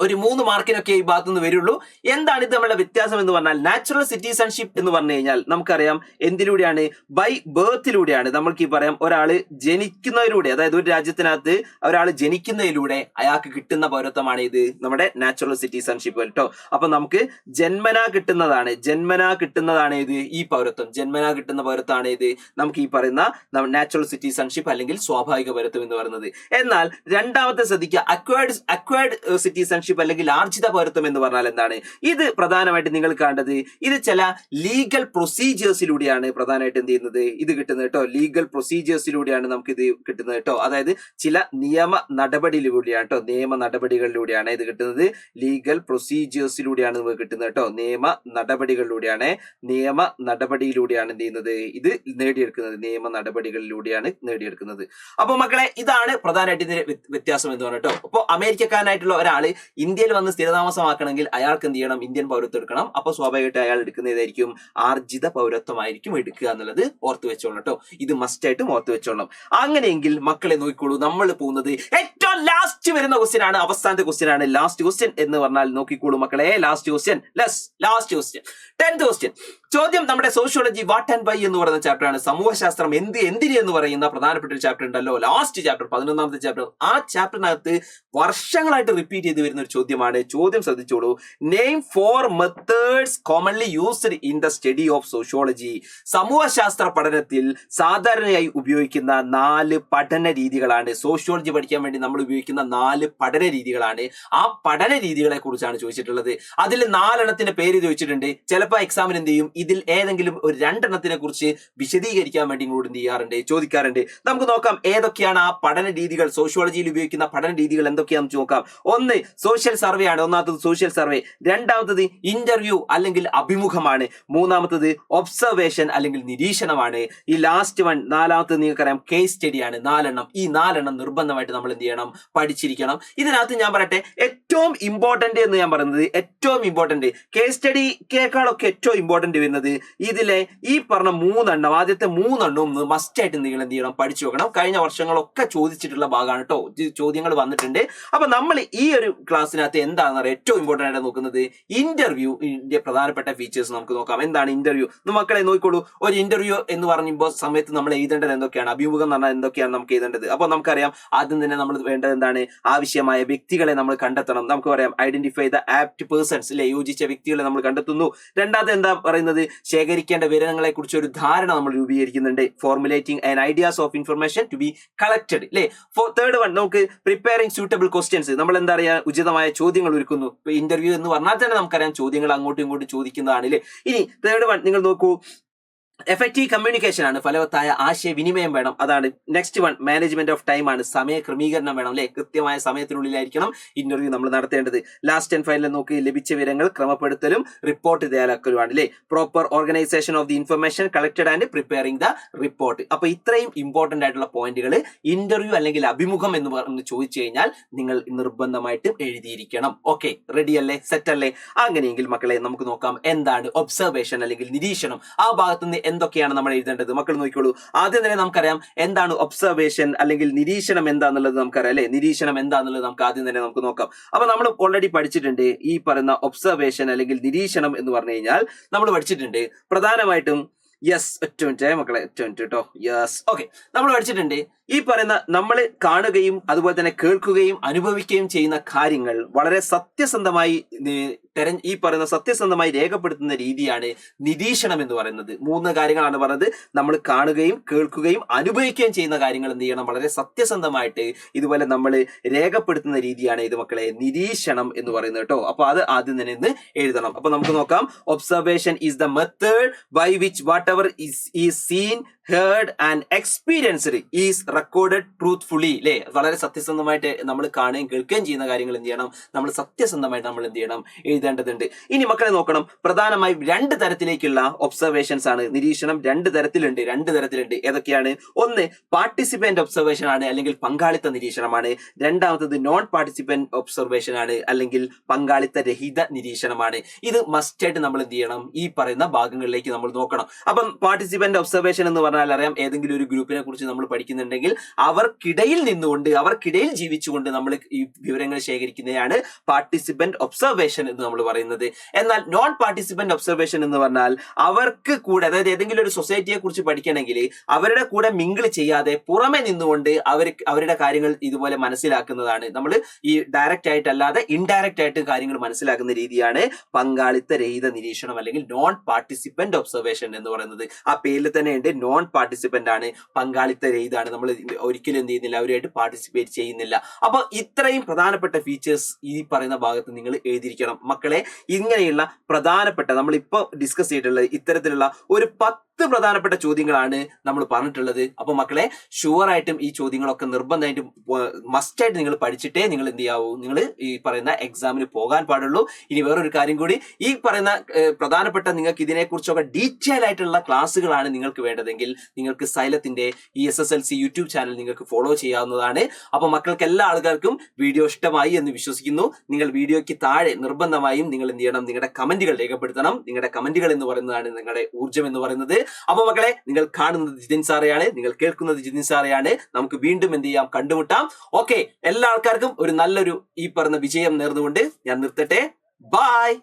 ഒരു മൂന്ന് മാർക്കിനൊക്കെ ഈ ഭാഗത്തു നിന്ന് വരുള്ളൂ. എന്താണ് ഇത് നമ്മളുടെ വ്യത്യാസം എന്ന് പറഞ്ഞാൽ നാച്ചുറൽ സിറ്റിസൺഷിപ്പ് എന്ന് പറഞ്ഞു കഴിഞ്ഞാൽ നമുക്കറിയാം എന്തിലൂടെയാണ്? ബൈ ബേർത്തിലൂടെയാണ് നമ്മൾക്ക് ഈ പറയാം ഒരാൾ ജനിക്കുന്നതിലൂടെ അതായത് ഒരു രാജ്യത്തിനകത്ത് ഒരാൾ ജനിക്കുന്നതിലൂടെ അയാൾക്ക് കിട്ടുന്ന പൗരത്വമാണ് ഇത് നമ്മുടെ നാച്ചുറൽ സിറ്റിസൺഷിപ്പ് കേട്ടോ അപ്പൊ നമുക്ക് ജന്മനാ കിട്ടുന്നതാണ്. ജന്മനാ കിട്ടുന്നതാണ് ഇത് ഈ പൗരത്വം. ജന്മനാ കിട്ടുന്ന പൗരത്വമാണ് ഇത് നമുക്ക് ഈ പറയുന്ന നാച്ചുറൽ സിറ്റിസൺഷിപ്പ് അല്ലെങ്കിൽ സ്വാഭാവിക പൗരത്വം എന്ന് പറയുന്നത്. എന്നാൽ രണ്ടാമത്തെ ശ്രദ്ധിക്കുക. അക്വേർഡ് അക്വേർഡ് സിറ്റിസൺഷിപ്പ് അല്ലെങ്കിൽ ആർജിത പൗരത്വം എന്ന് പറഞ്ഞാൽ എന്താണ്? ഇത് പ്രധാനമായിട്ട് നിങ്ങൾ കാണേണ്ടത് ഇത് ചില ലീഗൽ പ്രൊസീജിയേഴ്സിലൂടെയാണ് പ്രധാനമായിട്ട് എന്ത് ചെയ്യുന്നത്? ഇത് കിട്ടുന്നത് കേട്ടോ. ലീഗൽ പ്രൊസീജിയേഴ്സിലൂടെയാണ് നമുക്ക് ഇത് കിട്ടുന്നത് കേട്ടോ. അതായത് ചില നിയമ നടപടിയിലൂടെയാണ് കേട്ടോ. നിയമ നടപടികളിലൂടെയാണ് ഇത് കിട്ടുന്നത്. ലീഗൽ പ്രൊസീജിയേഴ്സിലൂടെയാണ് നമുക്ക് കിട്ടുന്നത് കേട്ടോ. നിയമ നടപടികളിലൂടെയാണ് നിയമ നടപടിയിലൂടെയാണ് എന്ത് ചെയ്യുന്നത്? ഇത് നേടിയെടുക്കുന്നത്. നിയമ നടപടികളിലൂടെയാണ് നേടിയെടുക്കുന്നത്. അപ്പൊ മക്കളെ ഇതാണ് പ്രധാനമായിട്ട് ഇതിന്റെ വ്യത്- വ്യത്യാസം എന്ന് പറഞ്ഞിട്ടോ അപ്പൊ അമേരിക്കക്കാരനായിട്ടുള്ള ഒരാൾ ഇന്ത്യയിൽ വന്ന് സ്ഥിരതാമസമാക്കണമെങ്കിൽ അയാൾക്ക് എന്ത് ചെയ്യണം? ഇന്ത്യൻ പൗരത്വം എടുക്കണം. അപ്പൊ സ്വാഭാവികമായിട്ട് അയാൾ എടുക്കുന്നതായിരിക്കും ആർജിത പൗരത്വമായിരിക്കും എടുക്കുക എന്നുള്ളത് ഓർത്തു വെച്ചോളണം കേട്ടോ. ഇത് മസ്റ്റായിട്ടും ഓർത്തു വെച്ചോളണം. അങ്ങനെയെങ്കിൽ മക്കളെ നോക്കിക്കോളൂ. നമ്മൾ പോകുന്നത് ഏറ്റവും ലാസ്റ്റ് വരുന്ന ക്വസ്റ്റ്യൻ ആണ് അവസാനത്തെ ക്വസ്റ്റ്യൻ ആണ്. ലാസ്റ്റ് ക്വസ്റ്റ്യൻ എന്ന് പറഞ്ഞാൽ നോക്കിക്കോളൂ മക്കളെ. Last question less last question tenth question ചോദ്യം നമ്മുടെ സോഷ്യോളജി വാട്ട് ആൻഡ് വൈ എന്ന് പറയുന്ന ചാപ്റ്റർ ആണ്. സമൂഹശാസ്ത്രം എന്ത് എന്തിന് എന്ന് പറയുന്ന പ്രധാനപ്പെട്ട ഒരു ചാപ്റ്റർ ഉണ്ടല്ലോ. ലാസ്റ്റ് ചാപ്റ്റർ പതിനൊന്നാമത്തെ ചാപ്റ്റർ ആ ചാപ്റ്ററിനകത്ത് വർഷങ്ങളായിട്ട് റിപ്പീറ്റ് ചെയ്ത് വരുന്ന ഒരു ചോദ്യമാണ്. ചോദ്യം ശ്രദ്ധിച്ചോളൂ. Name four methods commonly used in the study of sociology സമൂഹശാസ്ത്ര പഠനത്തിൽ സാധാരണയായി ഉപയോഗിക്കുന്ന നാല് പഠന രീതികളാണ്. സോഷ്യോളജി പഠിക്കാൻ വേണ്ടി നമ്മൾ ഉപയോഗിക്കുന്ന നാല് പഠന രീതികളാണ്. ആ പഠന രീതികളെ കുറിച്ചാണ് ചോദിച്ചിട്ടുള്ളത്. അതിൽ നാലെണ്ണത്തിന്റെ പേര് ചോദിച്ചിട്ടുണ്ട്. ചിലപ്പോൾ എക്സാമിന് എന്ത് ചെയ്യും? ഇതിൽ ഏതെങ്കിലും ഒരു രണ്ടെണ്ണത്തിനെ കുറിച്ച് വിശദീകരിക്കാൻ വേണ്ടി ഇങ്ങോട്ട് എന്ത് ചെയ്യാറുണ്ട്? ചോദിക്കാറുണ്ട്. നമുക്ക് നോക്കാം ഏതൊക്കെയാണ് ആ പഠന രീതികൾ? സോഷ്യോളജിയിൽ ഉപയോഗിക്കുന്ന പഠന രീതികൾ എന്തൊക്കെയാണെന്ന് നോക്കാം. ഒന്ന് സോഷ്യൽ സർവേ ആണ്. ഒന്നാമത്തത് സോഷ്യൽ സർവേ രണ്ടാമത്തത് ഇന്റർവ്യൂ അല്ലെങ്കിൽ അഭിമുഖമാണ്. മൂന്നാമത്തത് ഒബ്സർവേഷൻ അല്ലെങ്കിൽ നിരീക്ഷണമാണ്. ഈ ലാസ്റ്റ് വൺ നാലാമത്തത് നിങ്ങൾക്കറിയാം കേസ് സ്റ്റഡിയാണ് നാലെണ്ണം. ഈ നാലെണ്ണം നിർബന്ധമായിട്ട് നമ്മൾ എന്ത് ചെയ്യണം? പഠിച്ചിരിക്കണം. ഇതിനകത്ത് ഞാൻ പറയട്ടെ ഏറ്റവും ഇമ്പോർട്ടന്റ് എന്ന് ഞാൻ പറയുന്നത് ഏറ്റവും ഇമ്പോർട്ടന്റ് കേസ് സ്റ്റഡി സ്റ്റഡിക്കേക്കാളൊക്കെ ഏറ്റവും ഇമ്പോർട്ടന്റ് വരുന്നത് ഇതിലെ ഈ പറഞ്ഞ മൂന്നെണ്ണം ആദ്യത്തെ മൂന്നെണ്ണവും മസ്റ്റ് ആയിട്ട് നിങ്ങൾ എന്ത് ചെയ്യണം പഠിച്ചു വെക്കണം. കഴിഞ്ഞ വർഷങ്ങളൊക്കെ ചോദിച്ചിട്ടുള്ള ഭാഗമാണ് കേട്ടോ ചോദ്യങ്ങൾ വന്നിട്ടുണ്ട്. അപ്പൊ നമ്മൾ ഈ ഒരു ക്ലാസ്സിനകത്ത് എന്താണെന്ന് പറയുക ഏറ്റവും ഇമ്പോർട്ടന്റ് ആയിട്ട് നോക്കുന്നത് ഇന്റർവ്യൂന്റെ പ്രധാനപ്പെട്ട ഫീച്ചേഴ്സ് നമുക്ക് നോക്കാം. എന്താണ് ഇന്റർവ്യൂ മക്കളെ നോക്കിക്കോളൂ. ഒരു ഇന്റർവ്യൂ എന്ന് പറയുമ്പോൾ സമയത്ത് നമ്മൾ എഴുതേണ്ടത് എന്തൊക്കെയാണ്? അഭിമുഖം എന്ന് പറഞ്ഞാൽ എന്തൊക്കെയാണ് നമുക്ക് എഴുതേണ്ടത്? അപ്പോൾ നമുക്കറിയാം ആദ്യം തന്നെ നമ്മൾ വേണ്ടത് എന്താണ് ആവശ്യമായ വ്യക്തികളെ നമ്മൾ കണ്ടെത്തണം. നമുക്ക് പറയാം ഐഡന്റിഫൈ ദ ആപ്റ്റ് പേഴ്സൺസ് അല്ലെ യോജിച്ച വ്യക്തികളെ നമ്മൾ കണ്ടെത്തുന്നു. രണ്ടാമത് എന്താ പറയുന്നത്? ശേഖരിക്കേണ്ട വിവരങ്ങളെ കുറിച്ച് ഒരു ധാരണ നമ്മൾ രൂപീകരിക്കുന്നുണ്ട്. Formulating and ideas of information to be collected for third one നമുക്ക് പ്രിപ്പയറിംഗ് സൂട്ടബിൾ ക്വസ്റ്റ്യൻസ് നമ്മൾ എന്താ പറയാ? ഉചിതമായ ചോദ്യങ്ങൾ ഒരുക്കുന്നു. ഇന്റർവ്യൂ എന്ന് പറഞ്ഞാൽ തന്നെ നമുക്കറിയാം ചോദ്യങ്ങൾ അങ്ങോട്ടും ഇങ്ങോട്ടും ചോദിക്കുന്നതാണ് അല്ലേ ഇനി തേർഡ് വൺ നിങ്ങൾ നോക്കൂ. എഫക്റ്റീവ് കമ്മ്യൂണിക്കേഷൻ ആണ്. ഫലവത്തായ ആശയവിനിമയം വേണം. അതാണ് next one management of time ആണ്. സമയ ക്രമീകരണം വേണം അല്ലെ? കൃത്യമായ സമയത്തിനുള്ളിലായിരിക്കണം ഇന്റർവ്യൂ നമ്മൾ നടത്തേണ്ടത്. ലാസ്റ്റ് ആൻഡ് ഫൈനൽ നോക്കി ലഭിച്ച വിവരങ്ങൾ ക്രമപ്പെടുത്തലും റിപ്പോർട്ട് തയ്യാറാക്കലുമാണ് അല്ലെ? Proper organisation of the information collected and preparing the report അപ്പൊ ഇത്രയും ഇമ്പോർട്ടന്റ് ആയിട്ടുള്ള പോയിന്റുകൾ ഇന്റർവ്യൂ അല്ലെങ്കിൽ അഭിമുഖം എന്ന് പറഞ്ഞ് ചോദിച്ചു കഴിഞ്ഞാൽ നിങ്ങൾ നിർബന്ധമായിട്ടും എഴുതിയിരിക്കണം. ഓക്കെ റെഡി അല്ലേ? സെറ്റ് അല്ലേ? അങ്ങനെയെങ്കിൽ മക്കളെ നമുക്ക് നോക്കാം. എന്താണ് ഒബ്സർവേഷൻ അല്ലെങ്കിൽ നിരീക്ഷണം? ആ ഭാഗത്ത് നിന്ന് എന്തൊക്കെയാണ് നമ്മൾ എഴുതേണ്ടത്? മക്കൾ നോക്കിക്കോളൂ. ആദ്യം തന്നെ നമുക്കറിയാം എന്താണ് ഒബ്സർവേഷൻ അല്ലെങ്കിൽ നിരീക്ഷണം എന്താന്നുള്ളത് നമുക്കറിയാം അല്ലെ? നിരീക്ഷണം എന്താന്നുള്ളത് നമുക്ക് ആദ്യം തന്നെ നമുക്ക് നോക്കാം. അപ്പൊ നമ്മൾ ഓൾറെഡി പഠിച്ചിട്ടുണ്ട് ഈ പറയുന്ന ഒബ്സർവേഷൻ അല്ലെങ്കിൽ നിരീക്ഷണം എന്ന് പറഞ്ഞു കഴിഞ്ഞാൽ നമ്മൾ പഠിച്ചിട്ടുണ്ട്. പ്രധാനമായിട്ടും യെസ് ഒറ്റ മിനിറ്റ് മക്കളെ ഒറ്റ മിനിറ്റ് കേട്ടോ യെസ് ഓക്കെ നമ്മൾ പഠിച്ചിട്ടുണ്ട് ഈ പറയുന്ന നമ്മൾ കാണുകയും അതുപോലെ തന്നെ കേൾക്കുകയും അനുഭവിക്കുകയും ചെയ്യുന്ന കാര്യങ്ങൾ വളരെ സത്യസന്ധമായി നി- തെര- ഈ പറയുന്ന സത്യസന്ധമായി രേഖപ്പെടുത്തുന്ന രീതിയാണ് നിരീക്ഷണം എന്ന് പറയുന്നത്. മൂന്ന് കാര്യങ്ങളാണ് പറയുന്നത് നമ്മൾ കാണുകയും കേൾക്കുകയും അനുഭവിക്കുകയും ചെയ്യുന്ന കാര്യങ്ങൾ എന്ത് ചെയ്യണം? വളരെ സത്യസന്ധമായിട്ട് ഇതുപോലെ നമ്മൾ രേഖപ്പെടുത്തുന്ന രീതിയാണ് ഇത് മക്കളെ നിരീക്ഷണം എന്ന് പറയുന്നത് കേട്ടോ. അപ്പൊ അത് ആദ്യം തന്നെ ഇന്ന് എഴുതണം. അപ്പൊ നമുക്ക് നോക്കാം. Observation is the method by which whatever is ഈ seen heard and experienced is recorded truthfully അല്ലേ വളരെ സത്യസന്ധമായിട്ട് നമ്മൾ കാണുകയും കേൾക്കുകയും ചെയ്യുന്ന കാര്യങ്ങൾ എന്ത് ചെയ്യണം? നമ്മൾ സത്യസന്ധമായിട്ട് നമ്മൾ എന്ത് ചെയ്യണം? എഴുതേണ്ടതുണ്ട്. ഇനി മക്കളെ നോക്കണം. പ്രധാനമായും രണ്ട് തരത്തിലേക്കുള്ള ഒബ്സർവേഷൻസ് ആണ്. നിരീക്ഷണം രണ്ട് തരത്തിലുണ്ട്. രണ്ട് തരത്തിലുണ്ട്. ഏതൊക്കെയാണ്? ഒന്ന് പാർട്ടിസിപ്പന്റ് ഒബ്സർവേഷൻ ആണ് അല്ലെങ്കിൽ പങ്കാളിത്ത നിരീക്ഷണമാണ്. രണ്ടാമത്തത് നോൺ പാർട്ടിസിപ്പന്റ് ഒബ്സർവേഷൻ ആണ് അല്ലെങ്കിൽ പങ്കാളിത്ത രഹിത നിരീക്ഷണമാണ്. ഇത് മസ്റ്റായിട്ട് നമ്മൾ എന്ത് ചെയ്യണം? ഈ പറയുന്ന ഭാഗങ്ങളിലേക്ക് നമ്മൾ നോക്കണം. അപ്പം പാർട്ടിസിപ്പന്റ് ഒബ്സർവേഷൻ എന്ന് പറഞ്ഞാൽ അറിയാം ഏതെങ്കിലും ഒരു ഗ്രൂപ്പിനെ കുറിച്ച് നമ്മൾ പഠിക്കുന്നുണ്ടെങ്കിൽ അവർക്കിടയിൽ നിന്നുകൊണ്ട് അവർക്കിടയിൽ ജീവിച്ചുകൊണ്ട് നമ്മൾ ഈ വിവരങ്ങൾ ശേഖരിക്കുന്നതാണ് പാർട്ടിസിപ്പന്റ് ഒബ്സർവേഷൻ എന്ന് നമ്മൾ പറയുന്നത്. എന്നാൽ നോൺ പാർട്ടിസിപ്പന്റ് ഒബ്സർവേഷൻ എന്ന് പറഞ്ഞാൽ അവർക്ക് കൂടെ അതായത് ഏതെങ്കിലും ഒരു സൊസൈറ്റിയെ കുറിച്ച് പഠിക്കണമെങ്കിൽ അവരുടെ കൂടെ മിങ്കിൾ ചെയ്യാതെ പുറമെ നിന്നുകൊണ്ട് അവർ അവരുടെ കാര്യങ്ങൾ ഇതുപോലെ മനസ്സിലാക്കുന്നതാണ്. നമ്മൾ ഈ ഡയറക്റ്റ് ആയിട്ടല്ലാതെ ഇൻഡയറക്റ്റ് ആയിട്ട് കാര്യങ്ങൾ മനസ്സിലാക്കുന്ന രീതിയാണ് പങ്കാളിത്ത രഹിത നിരീക്ഷണം അല്ലെങ്കിൽ നോൺ പാർട്ടിസിപ്പന്റ് ഒബ്സർവേഷൻ എന്ന് പറയുന്നത്. ആ പേരിൽ തന്നെ ഉണ്ട് നോൺ പാർട്ടിസിപ്പന്റ് ആണ്. പങ്കാളിത്ത രഹിതാണ്. നമ്മൾ ഒരിക്കലും എന്ത് ചെയ്യുന്നില്ല അവരുമായിട്ട് പാർട്ടിസിപ്പേറ്റ് ചെയ്യുന്നില്ല. അപ്പൊ ഇത്രയും പ്രധാനപ്പെട്ട ഫീച്ചേഴ്സ് ഈ പറയുന്ന ഭാഗത്ത് നിങ്ങൾ എഴുതിയിരിക്കണം. മക്കളെ ഇങ്ങനെയുള്ള പ്രധാനപ്പെട്ട നമ്മൾ ഇപ്പൊ ഡിസ്കസ് ചെയ്തിട്ടുള്ള ഇത്തരത്തിലുള്ള ഒരു പത്ത് പ്രധാനപ്പെട്ട ചോദ്യങ്ങളാണ് നമ്മൾ പറഞ്ഞിട്ടുള്ളത്. അപ്പൊ മക്കളെ ഷുവർ ആയിട്ടും ഈ ചോദ്യങ്ങളൊക്കെ നിർബന്ധമായിട്ടും മസ്റ്റ് ആയിട്ട് നിങ്ങൾ പഠിച്ചിട്ടേ നിങ്ങൾ എന്ത് ചെയ്യാവൂ? നിങ്ങൾ ഈ പറയുന്ന എക്സാമിന് പോകാൻ പാടുള്ളൂ. ഇനി വേറൊരു കാര്യം കൂടി ഈ പറയുന്ന പ്രധാനപ്പെട്ട നിങ്ങൾക്ക് ഇതിനെക്കുറിച്ചൊക്കെ ഡീറ്റെയിൽ ആയിട്ടുള്ള ക്ലാസ്സുകളാണ് നിങ്ങൾക്ക് വേണ്ടതെങ്കിൽ നിങ്ങൾക്ക് സൈലത്തിന്റെ ഈ S S L C YouTube channel നിങ്ങൾക്ക് ഫോളോ ചെയ്യാവുന്നതാണ്. അപ്പൊ മക്കൾക്ക് എല്ലാ ആൾക്കാർക്കും വീഡിയോ ഇഷ്ടമായി എന്ന് വിശ്വസിക്കുന്നു. നിങ്ങൾ വീഡിയോയ്ക്ക് താഴെ നിർബന്ധമായും നിങ്ങൾ എന്ത് ചെയ്യണം? നിങ്ങളുടെ കമന്റുകൾ രേഖപ്പെടുത്തണം. നിങ്ങളുടെ കമന്റുകൾ എന്ന് പറയുന്നതാണ് നിങ്ങളുടെ ഊർജം എന്ന് പറയുന്നത്. അപ്പൊ മക്കളെ നിങ്ങൾ കാണുന്നത് ജിതിൻ സാറെയാണ് നിങ്ങൾ കേൾക്കുന്നത് ജിതിൻ സാറെയാണ്. നമുക്ക് വീണ്ടും എന്ത് ചെയ്യാം? കണ്ടുമുട്ടാം. ഓക്കെ എല്ലാ ആൾക്കാർക്കും ഒരു നല്ലൊരു ഈ പറഞ്ഞ വിജയം നേർന്നുകൊണ്ട് ഞാൻ നിർത്തട്ടെ. ബൈ